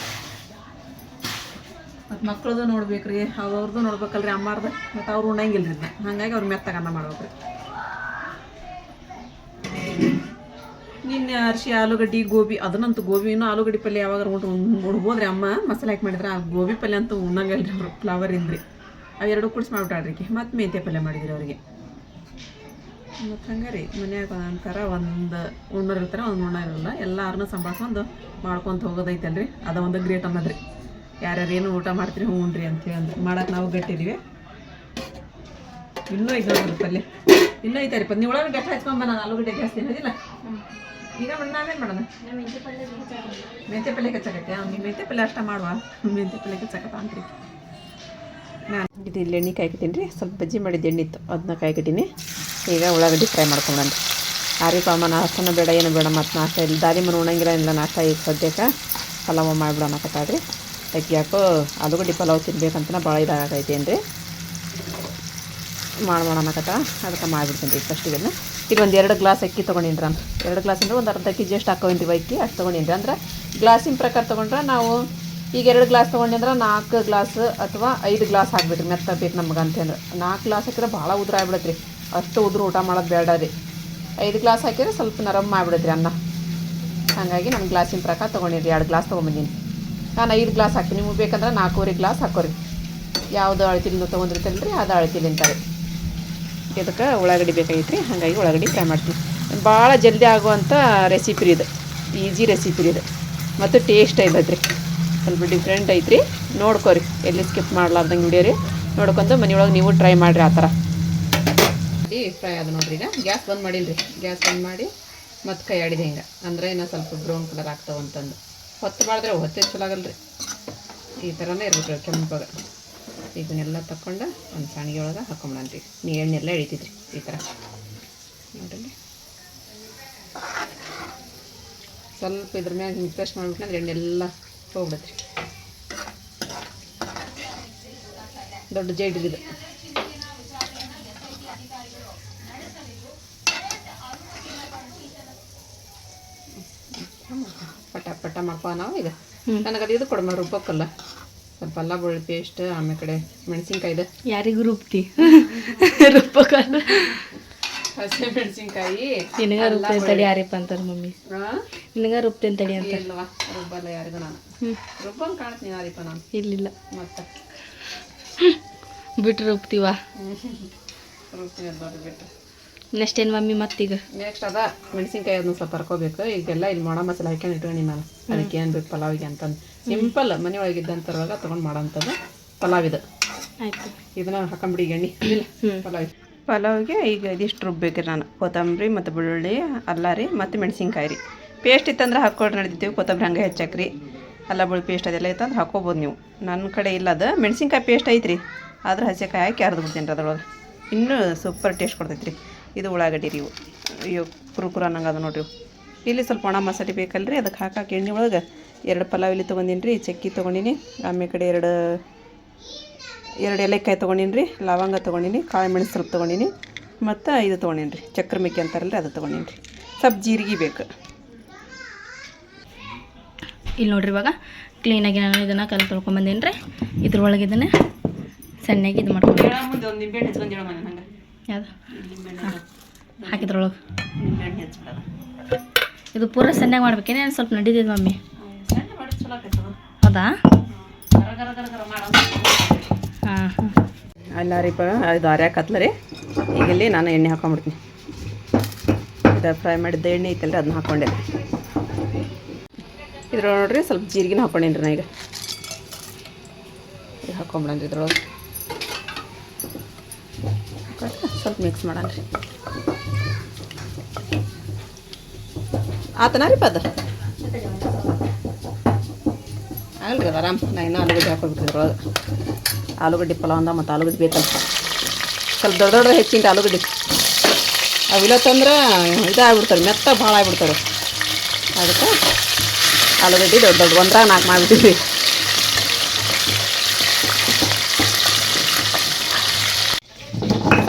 ಮತ್ತು ಮಕ್ಳದು ನೋಡ್ಬೇಕ್ರಿ. ಅವ್ರದ್ದು ನೋಡ್ಬೇಕಲ್ರಿ, ಅಮ್ಮಾರ್ದು. ಮತ್ತು ಅವ್ರು ಉಣ್ಣಂಗಿಲ್ಲ ರೀ ಹಾಗಾಗಿ ಅವ್ರು ಮೆತ್ತಾಗ ಅನ್ನ ಮಾಡ್ಬೇಕ್ರಿ. ನಿನ್ನೆ ಅರ್ಶಿ, ಆಲೂಗಡ್ಡಿ, ಗೋಬಿ, ಅದನ್ನಂತೂ ಗೋಬಿನೂ ಆಲೂಗಡ್ಡಿ ಪಲ್ಯ ಯಾವಾಗ ಉಂಟು ಉಣ್ಬೋದ್ರಿ ಅಮ್ಮ? ಮಸಾಲೆ ಹಾಕಿ ಮಾಡಿದ್ರೆ ಆ ಗೋಬಿ ಪಲ್ಯ ಅಂತೂ ಉಣ್ಣಂಗಲ್ರಿ ಅವರು. ಫ್ಲವರ್ ಇಂದ್ರಿ. ಅವೆರಡು ಕುಡಿಸಿ ಮಾಡ್ಬಿಟ್ಟಾಡ್ರಿ ಮತ್ತು ಮೆಂತ್ಯ ಪಲ್ಯ ಮಾಡಿದ್ರಿ ಅವ್ರಿಗೆ. ಮತ್ತು ಹಂಗೆ ರೀ. ಮನ್ಯಾಗ ಅಂತಾರ ಒಂದು ಉಣ್ಣರ್ ಇರ್ತಾರೆ, ಒಂದು ಉಣ್ಣ ಇರಲ್ಲ. ಎಲ್ಲಾರನ್ನೂ ಸಂಭಾಳ್ಸ್ಕೊಂಡು ಮಾಡ್ಕೊಂತ ಹೋಗೋದೈತಲ್ರಿ. ಅದು ಒಂದು ಗ್ರೇಟ್ ಅನ್ನೋದ್ರಿ ಯಾರ್ಯಾರು ಏನು ಊಟ ಮಾಡ್ತೀರಿ ಹ್ಞೂ ಉಣ್ರಿ ಅಂತೇಳಿ ಅಂದ್ರೆ ಮಾಡೋಕೆ ನಾವು ಗಟ್ಟಿದೀವಿ. ಇನ್ನೂ ಐತೆ ನೋಡ್ರಿ ಪಲ್ಯ ಇನ್ನೂ ಐತೆ ರೀ ಪ ನೀವು ಒಳಗೆ ಗಟ್ಟ ಹಚ್ಕೊಂಬ ನಾನು ಆಲೂಗಡ್ಡೆ ಜಾಸ್ತಿ ಇರೋದಿಲ್ಲ ಈಗ ನಾವೇನು ಮಾಡೋಣ ಮೆಂತೆ ಪಲ್ಯ ಕಚ್ಚಕತ್ತೆ ಅವ್ನಿಗೆ ಮೆಂತೆ ಪಲ್ಯ ಅಷ್ಟ ಮಾಡುವ. ಮೆಂತೆ ಪಲ್ಯ ಕಚ್ಚಕತ್ತ ಅಂತ್ರಿ ನಾನು ಇದು ಇಲ್ಲಿ ಎಣ್ಣೆ ಕಾಯ್ಕತ್ತೀನಿ ರೀ. ಸ್ವಲ್ಪ ಬಜ್ಜಿ ಮಾಡಿದ್ದು ಎಣ್ಣೆ ಇತ್ತು. ಅದನ್ನ ಕಾಯ್ಕತ್ತೀನಿ ಈಗ ಉಳ್ಳಾಗಡ್ಡಿ ಫ್ರೈ ಮಾಡ್ಕೊಂಡ್ರಿ ಆರಿ ಪಾಮ ನಾಷ್ಟನ ಬೇಡ, ಏನು ಬೇಡ, ಮತ್ತು ನಾಷ್ಟ ಇಲ್ಲಿ. ದಾರಿ ಮನೆ ಉಣಂಗಿಲ್ಲ, ಇಲ್ಲ ನಾಷ್ಟ ಈಗ ಸದ್ಯಕ್ಕೆ ಪಲಾವ ಮಾಡಿಬಿಡೋಣಕತ್ತಾಳ್ರಿ ಯಾಕೆ ಯಾಕೋ ಆಲೂಗಡ್ಡೆ ಪಲಾವ್ ತಿನ್ಬೇಕಂತ ಭಾಳ ಇದಾಗೈತಿ ಏನು ರೀ ಮಾಡೋಣ ಮಾಡೋಣಕತ್ತ ಅದಕ್ಕೆ ಮಾಡಿಬಿಡ್ತೀನಿ ರೀ ಫಸ್ಟಿಗೆಲ್ಲ ಇಲ್ಲಿ ಒಂದು ಎರಡು ಗ್ಲಾಸ್ ಅಕ್ಕಿ ತೊಗೊಂಡಿನಿ ನಾನು ಎರಡು ಗ್ಲಾಸ್ ಅಂದರೆ ಒಂದು ಅರ್ಧ ಕೆ ಜಿ ಅಷ್ಟು ರೀ ಅಕ್ಕಿ, ಅಷ್ಟು ತೊಗೊಂಡಿನಿ ಅಂದ್ರೆ. ಗ್ಲಾಸಿನ ಪ್ರಕಾರ ತೊಗೊಂಡ್ರೆ ನಾವು ಈಗ ಎರಡು ಗ್ಲಾಸ್ ತೊಗೊಂಡು ಅಂದ್ರೆ ನಾಲ್ಕು ಗ್ಲಾಸ್ ಅಥವಾ ಐದು ಗ್ಲಾಸ್ ಹಾಕ್ಬಿಟ್ರಿ ಮೆತ್ತ ಬೇಕು ನಮ್ಗೆ ಅಂತಂದ್ರೆ ನಾಲ್ಕು ಗ್ಲಾಸ್ ಹಾಕಿದ್ರೆ ಭಾಳ ಉದ್ರ ಆಗ್ಬಿಡತ್ರಿ ಅಷ್ಟು ಉದ್ರ ಊಟ ಮಾಡೋದು ಬೇಡ ರೀ. ಐದು ಗ್ಲಾಸ್ ಹಾಕಿದ್ರೆ ಸ್ವಲ್ಪ ನರಮ್ ಮಾಡಿಬಿಡತ್ರಿ ಅನ್ನ. ಹಾಗಾಗಿ ನಾನು ಗ್ಲಾಸಿನ ಪ್ರಕಾರ ತೊಗೊಂಡಿರಿ, ಎರಡು ಗ್ಲಾಸ್ ತೊಗೊಂಬಂದೀನಿ. ನಾನು ಐದು ಗ್ಲಾಸ್ ಹಾಕಿ ನಿಮಗೆ ಬೇಕಂದ್ರೆ ನಾಲ್ಕೂವರೆ ಗ್ಲಾಸ್ ಹಾಕೋರಿ. ಯಾವುದು ಅಳತಿಲಿಂದ ತೊಗೊಂಡಿರ್ತೇನೆ ರೀ ಅದು ಅಳತಿಲಿಂತಾರೆ ಇದಕ್ಕೆ ಉಳ್ಳಾಗಡ್ಡಿ ಬೇಕಾಗಿತ್ತು ರೀ ಹಾಗಾಗಿ ಉಳ್ಳಾಗಡ್ಡಿ ಫ್ರೈ ಮಾಡ್ತೀನಿ. ಭಾಳ ಜಲ್ದಿ ಆಗುವಂಥ ರೆಸಿಪಿ ರೀ ಇದು. ಈಜಿ ರೆಸಿಪಿ ರೀ ಇದು. ಮತ್ತು ಟೇಸ್ಟ್ ಐತೈತ್ರಿ ಸ್ವಲ್ಪ ಡಿಫ್ರೆಂಟ್ ಐತ್ರಿ. ನೋಡ್ಕೊರಿ. ಎಲ್ಲಿ ಸ್ಕಿಪ್ ಮಾಡ್ಲಾರ್ದಂಗೆ ವಿಡಿಯೋ ರೀ. ನೋಡ್ಕೊಂಡು ಮನೆಯೊಳಗೆ ನೀವು ಟ್ರೈ ಮಾಡಿರಿ ಆ ಥರ ಫ್ರೈ ಅದು ನೋಡ್ರಿ ಈಗ. ಗ್ಯಾಸ್ ಬಂದ್ ಮಾಡಿಲ್ಲ ರೀ ಗ್ಯಾಸ್ ಬಂದ್ ಮಾಡಿ ಮತ್ತೆ ಕೈ ಆಡಿದೆ ಹಿಂಗೆ ಅಂದರೆ ಇನ್ನೂ ಸ್ವಲ್ಪ ಬ್ರೌನ್ ಕಲರ್ ಆಗ್ತಾವೆ ಅಂತಂದು. ಹೊತ್ತು ಮಾಡಿದ್ರೆ ಹೊತ್ತೆ ಚಲೋ ಆಗಲ್ಲ ಈ ಥರನೇ ಇರ್ಬೇಕು ಕೆಂಪಾಗ ಇದನ್ನೆಲ್ಲ ತಗೊಂಡು ಒಂದು ಸಾಣಿಗೆ ಒಳಗೆ ಹಾಕೊಂಬಿಡಂತೀವಿ ನೀ ಎಣ್ಣೆಲ್ಲ ಎಳಿತಿದ್ರಿ ಈ ಥರ ನೋಡ್ರಿ. ಸ್ವಲ್ಪ ಇದ್ರ ಮ್ಯಾಗ ಹಿಂಗೆ ಪೇಸ್ಟ್ ಅಂದ್ರೆ ಎಣ್ಣೆಲ್ಲ ಹೋಗ್ಬಿಡತ್ರಿ ದೊಡ್ಡ ಜೈಡಿದು ಪಟ ಪಟ ಮಾಡ್ಕೊ ನಾವು ಈಗ ನನಗೆ ಅದು ಇದು ಕೊಡಮ್ಮ ರುಬ್ಬಕ್ಕಲ್ಲ ಸ್ವಲ್ಪ ಅಲ್ಲ ಬೆಳ್ಳುಳ್ಳಿ ಪೇಸ್ಟ್ ಆಮೇಲೆ ಕಡೆ ಮೆಣಸಿನ್ಕಾಯ್ದು ಯಾರಿಗೂ ರುಬ್ತಿ ರುಬ್ಬಕಲ್ಲ ಹಸಿ ಮೆಣಸಿನ್ಕಾಯಿ ನಿನಗ ರುಬ್ತೇನೆ ತಡಿ ಯಾರಿಪ್ಪ ಅಂತಾರೆ ಮಮ್ಮಿ? ನಿನಗ ರುಬ್ತೇನೆ ತಡಿ ಅಂತ ಇಲ್ವಾ? ರುಬ್ಬಲ್ಲ ಯಾರಿಗೂ ನಾನು. ರುಬ್ಬಂಗೆ ಕಾಣ್ತೀನಿ ಯಾರಿಪ್ಪ ನಾನು. ಇಲ್ಲಿಲ್ಲ. ಮತ್ತೆ? ಬಿಟ್ಟು ರುಬ್ತೀವ ರುಬ್ತೀನಿ ಎಲ್ಲರೂ ಬಿಟ್ಟು ನೆಕ್ಸ್ಟ್ ಏನು ಮಮ್ಮಿ ಮತ್ತೀಗ? ನೆಕ್ಸ್ಟ್ ಅದ ಮೆಣಸಿನ್ಕಾಯಿ ಅದನ್ನ ಸ್ವಲ್ಪ ಹರ್ಕೋಬೇಕು. ಈಗೆಲ್ಲ ಇಲ್ಲಿ ಮಾಡ ಮಸಾಲೆ ಹಾಕೊಂಡು ಇಟ್ಕೊಂಡು ನಾನು ಅದಕ್ಕೆ ಏನು ಬೇಕು ಪಲಾವಿಗೆ ಅಂತಂದು. ಸಿಂಪಲ್ ಮನೆ ಇದ್ದಂಥವಾಗ ತೊಗೊಂಡು ಮಾಡೋಂಥದ್ದು ಪಲಾವ್ ಇದು. ಆಯ್ತು. ಇದನ್ನ ಹಾಕೊಂಬಿಡಿ ಎಣ್ಣೆ. ಇಲ್ಲ ಪಲಾವ್ ಪಲಾವ್ಗೆ ಈಗ ಇದಿಷ್ಟು ರುಬ್ಬೇಕು ನಾನು. ಕೊತ್ತಂಬರಿ ಮತ್ತು ಬೆಳ್ಳುಳ್ಳಿ ಅಲ್ಲ ರೀ ಮತ್ತು ಮೆಣಸಿನ್ಕಾಯಿ ರೀ. ಪೇಸ್ಟ್ ಇತ್ತಂದ್ರೆ ಹಾಕ್ಕೊಂಡು ನಡಿತೀವಿ ಕೊತ್ತಂಬರಿ ಹಂಗೆ ಹೆಚ್ಚಾಕ್ರಿ ಅಲ್ಲ ಬೆಳ್ಳುಳ್ಳಿ ಪೇಸ್ಟ್ ಅದೆಲ್ಲ ಇತ್ತಂದ್ರೆ ಹಾಕೋಬೋದು ನೀವು. ನನ್ನ ಕಡೆ ಇಲ್ಲ ಅದು. ಮೆಣಸಿನ್ಕಾಯಿ ಪೇಸ್ಟ್ ಐತ್ರಿ. ಆದ್ರೆ ಹಸಿಕಾಯಿ ಹಾಕಿ ಅರ್ದು ಬಿಡ್ತೀನಿ ರೀ ಅದ್ರೊಳಗೆ. ಇನ್ನೂ ಸೂಪರ್ ಟೇಸ್ಟ್ ಕೊಡ್ತೈತೆ ರೀ ಇದು ಉಳ್ಳಾಗಡ್ಡಿ ರೀ ಇವು. ಅಯ್ಯೋ ಕುರುಕುರು ಅನ್ನಂಗೆ ಅದು ನೋಡ್ರಿ ಇವು. ಇಲ್ಲಿ ಸ್ವಲ್ಪ ಒಣ ಮಸಾಲೆ ಬೇಕಲ್ರಿ ಅದಕ್ಕೆ ಹಾಕಕ್ಕೆ ಎಣ್ಣೆ ಒಳಗೆ ಎರಡು ಪಲಾವ್ ಇಲ್ಲಿ ತೊಗೊಂಡಿನಿ ರೀ ಚಕ್ಕಿ ತೊಗೊಂಡಿನಿ ಆಮೇಲೆ ಕಡೆ ಎರಡು ಎರಡು ಏಲಕ್ಕಾಯಿ ತೊಗೊಂಡಿನಿ ರೀ ಲವಂಗ ತೊಗೊಂಡಿನಿ ಕಾಳು ಮೆಣಸು ಸ್ವಲ್ಪ ತೊಗೊಂಡಿನಿ ಮತ್ತು ಇದು ತೊಗೊಂಡಿನಿ ರೀ ಚಕ್ರ ಮೆಕ್ಕಿ ಅಂತಾರಲ್ಲ ರೀ ಅದು ತೊಗೊಂಡಿನಿ ರೀ. ಸ್ವಲ್ಪ ಜೀರಿಗೆ ಬೇಕು. ಇಲ್ಲಿ ನೋಡ್ರಿ ಇವಾಗ ಕ್ಲೀನಾಗಿ ನಾನು ಇದನ್ನು ಕಲ್ ತೊಳ್ಕೊಂಬಂದೇನಿ ರೀ ಇದ್ರೊಳಗೆ ಇದನ್ನು ಸಣ್ಣಗೆ ಇದು ಮಾಡ್ಕೊಂಡು ಯಾವುದು? ಹಾಕಿದ್ರೊಳಗೆ. ಇದು ಪೂರ ಸಣ್ಣಗೆ ಮಾಡ್ಬೇಕೇನೆ? ಸ್ವಲ್ಪ ನಡೀತಿದೆ ಮಮ್ಮಿ? ಸಣ್ಣ ಹೌದಾ? ಗರ ಗರ ಗರ ಗರ ಮಾಡೋ ಹಾಂ ಹಾಂ. ಅಲ್ಲ ರೀಪ ಇದು ಅರ್ಯಾಕತ್ಲ ರೀ. ಈಗ ಇಲ್ಲಿ ನಾನು ಎಣ್ಣೆ ಹಾಕೊಂಡ್ಬಿಡ್ತೀನಿ ಇದು ಫ್ರೈ ಮಾಡಿದ್ದ ಎಣ್ಣೆ ಐತಲ್ರಿ ಅದನ್ನ ಹಾಕ್ಕೊಂಡೆ ಇದ್ರೊಳಗೆ ನೋಡ್ರಿ ಸ್ವಲ್ಪ ಜೀರಿಗೆನ ಹಾಕ್ಕೊಂಡೇನಿ ರೀ ನಾ ಈಗ. ಹಾಕೊಂಬಿಡನ್ರಿ ಇದ್ರೊಳಗೆ ಹಾಕ್ಕೊಂಡು ಸ್ವಲ್ಪ ಮಿಕ್ಸ್ ಮಾಡೋಣ ರೀ ಆತನ ರೀ ಪದ? ಆಗಲ್ರಿ ಅದು ಆರಾಮ್. ನಾ ಇನ್ನೂ ಆಲೂಗಡ್ಡೆ ಹಾಕೋಬೇಕು ಒಳಗೆ ಆಲೂಗಡ್ಡೆ ಪಲಾವ್ ಅಂದ ಮತ್ತು ಆಲೂಗಡ್ಡೆ ಬೇಕಲ್ಲ ಸ್ವಲ್ಪ ದೊಡ್ಡ ದೊಡ್ಡ ಹೆಚ್ಚಿಂಟು ಆಲೂಗಡ್ಡೆ. ಅವಿಲ್ಲ ತಂದ್ರೆ ಇದಾಗ್ಬಿಡ್ತಾರೆ, ಮೆತ್ತ ಭಾಳ ಆಗ್ಬಿಡ್ತಾರೆ. ಅದಕ್ಕೆ ಆಲೂಗಡ್ಡೆ ದೊಡ್ಡ ದೊಡ್ಡ ಒಂದ್ರಾಗ ನಾಲ್ಕು ಮಾಡಿಬಿಟ್ಟಿವಿ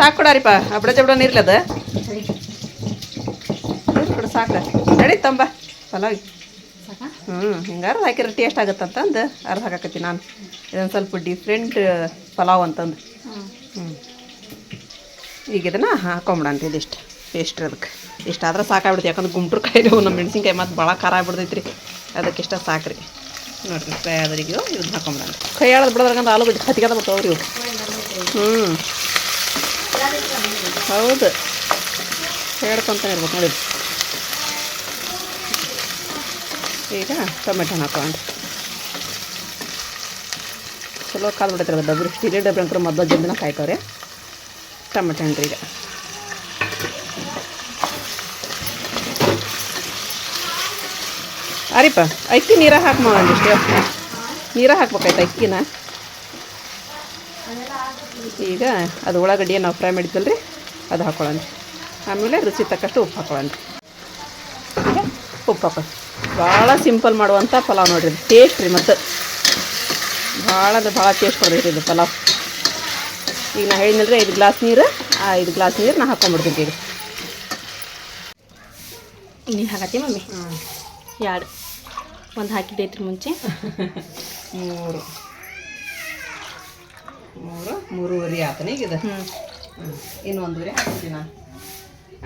ಸಾಕು ಅಬ್ಡ ಜಬ್ಡ ಜಬಡ ನೀರ್ಲಿ ಅದು. ನೀರು ಕೊಡು ಸಾಕು ನಡಿ ತಂಬ. ಪಲಾವ್ ಹ್ಞೂ ಹಿಂಗಾರು ಹಾಕಿದ್ರೆ ಟೇಸ್ಟ್ ಆಗುತ್ತಂತಂದು ಅರ್ಧ ಹಾಕತ್ತೀನಿ ನಾನು. ಇದೊಂದು ಸ್ವಲ್ಪ ಡಿಫ್ರೆಂಟ್ ಪಲಾವ್ ಅಂತಂದು. ಹ್ಞೂ ಈಗ ಇದನ್ನು ಹಾಕೊಂಬಿಡಂತ ಇದಿಷ್ಟು. ಪೇಸ್ಟ್ ಅದಕ್ಕೆ ಇಷ್ಟಾದ್ರೆ ಸಾಕಾಗ್ಬಿಡ್ತು. ಯಾಕಂದ್ರೆ ಗುಂಟ್ರು ಕಾಯಿಲೆ ನಮ್ಮ ಮೆಣಸಿನ್ಕಾಯಿ ಮತ್ತು ಭಾಳ ಖಾರ ಆಗ್ಬಿಡ್ತೈತೆ ರೀ ಅದಕ್ಕೆ ಇಷ್ಟ ಸಾಕ್ರಿ. ನೋಡಿರಿ ಫ್ರೈ ಆದ್ರಿಗೆ ಇದನ್ನ ಹಾಕೊಂಬಿಡಂತ ಕೈ ಆಳದ್ ಬಿಡೋದ್ರಾಗಂತ ಆಲೂಗಡ್ಡೆ ಹತ್ತಿಗೆ ಬರ್ತಾವ್ರಿ ಇವು ಹ್ಞೂ ಹೌದು. ಹೇಳ್ಕೊಂತ ಇರ್ಬೇಕು ನೋಡಿ. ಈಗ ಟೊಮೆಟೊ ಹಾಕೊಂಡು ಚಲೋ ಕಾಲು ಬಿಡ್ತಾರೆ ಡಬ್ರಿ ಸ್ಟೀಲಿನ ಡಬ್ರಿ ಅಂಕರು ಮೊದಲು ಜಲ್ದಿನ ಕಾಯ್ತವ್ರೆ. ಟೊಮೆಟೊ ಹಣ್ಣು ಈಗ. ಅರಿಪ, ಅಕ್ಕಿ ನೀರ ಹಾಕಿ ಒಂದಿಷ್ಟು? ನೀರ ಹಾಕ್ಬೇಕಾಯ್ತು ಅಕ್ಕಿನ? ಈಗ ಅದು ಉಳ್ಳಾಗಡ್ಡಿ ನಾವು ಫ್ರೈ ಮಾಡಿದ್ವಲ್ರಿ ಅದು ಹಾಕೊಳ್ಳೋಣ. ಆಮೇಲೆ ರುಚಿ ತಕ್ಕಷ್ಟು ಉಪ್ಪು ಹಾಕೊಳ್ಳೋಣ. ಈಗ ಉಪ್ಪು ಹಾಕೊಳ್ಳಿ ಭಾಳ ಸಿಂಪಲ್ ಮಾಡುವಂಥ ಪಲಾವ್ ನೋಡಿರಿ ಟೇಸ್ಟ್ ರೀ ಮತ್ತು. ಭಾಳ ಅಂದ್ರೆ ಭಾಳ ಟೇಸ್ಟ್ ಕೊಡ್ತೈತಿ ಇದು ಪಲಾವ್. ಈಗ ನಾ ಹೇಳಿದ್ನಲ್ರಿ ಐದು ಗ್ಲಾಸ್ ನೀರು ಆ ಐದು ಗ್ಲಾಸ್ ನೀರು ನಾ ಹಾಕೊಂಡ್ಬಿಡ್ತೀನಿ ಈಗ. ನೀನು ಹಾಕತ್ತಿ ಮಮ್ಮಿ? ಎರಡು. ಒಂದು ಹಾಕಿದ್ದೈತ್ರಿ ಮುಂಚೆ. ಮೂರು. ಮೂರು ಮೂರುವರೆ ಆತನ ಈಗ ಇದು. ಇನ್ನು ಒಂದೂವರೆ ಹಾಕ್ತೀನಿ ನಾನು.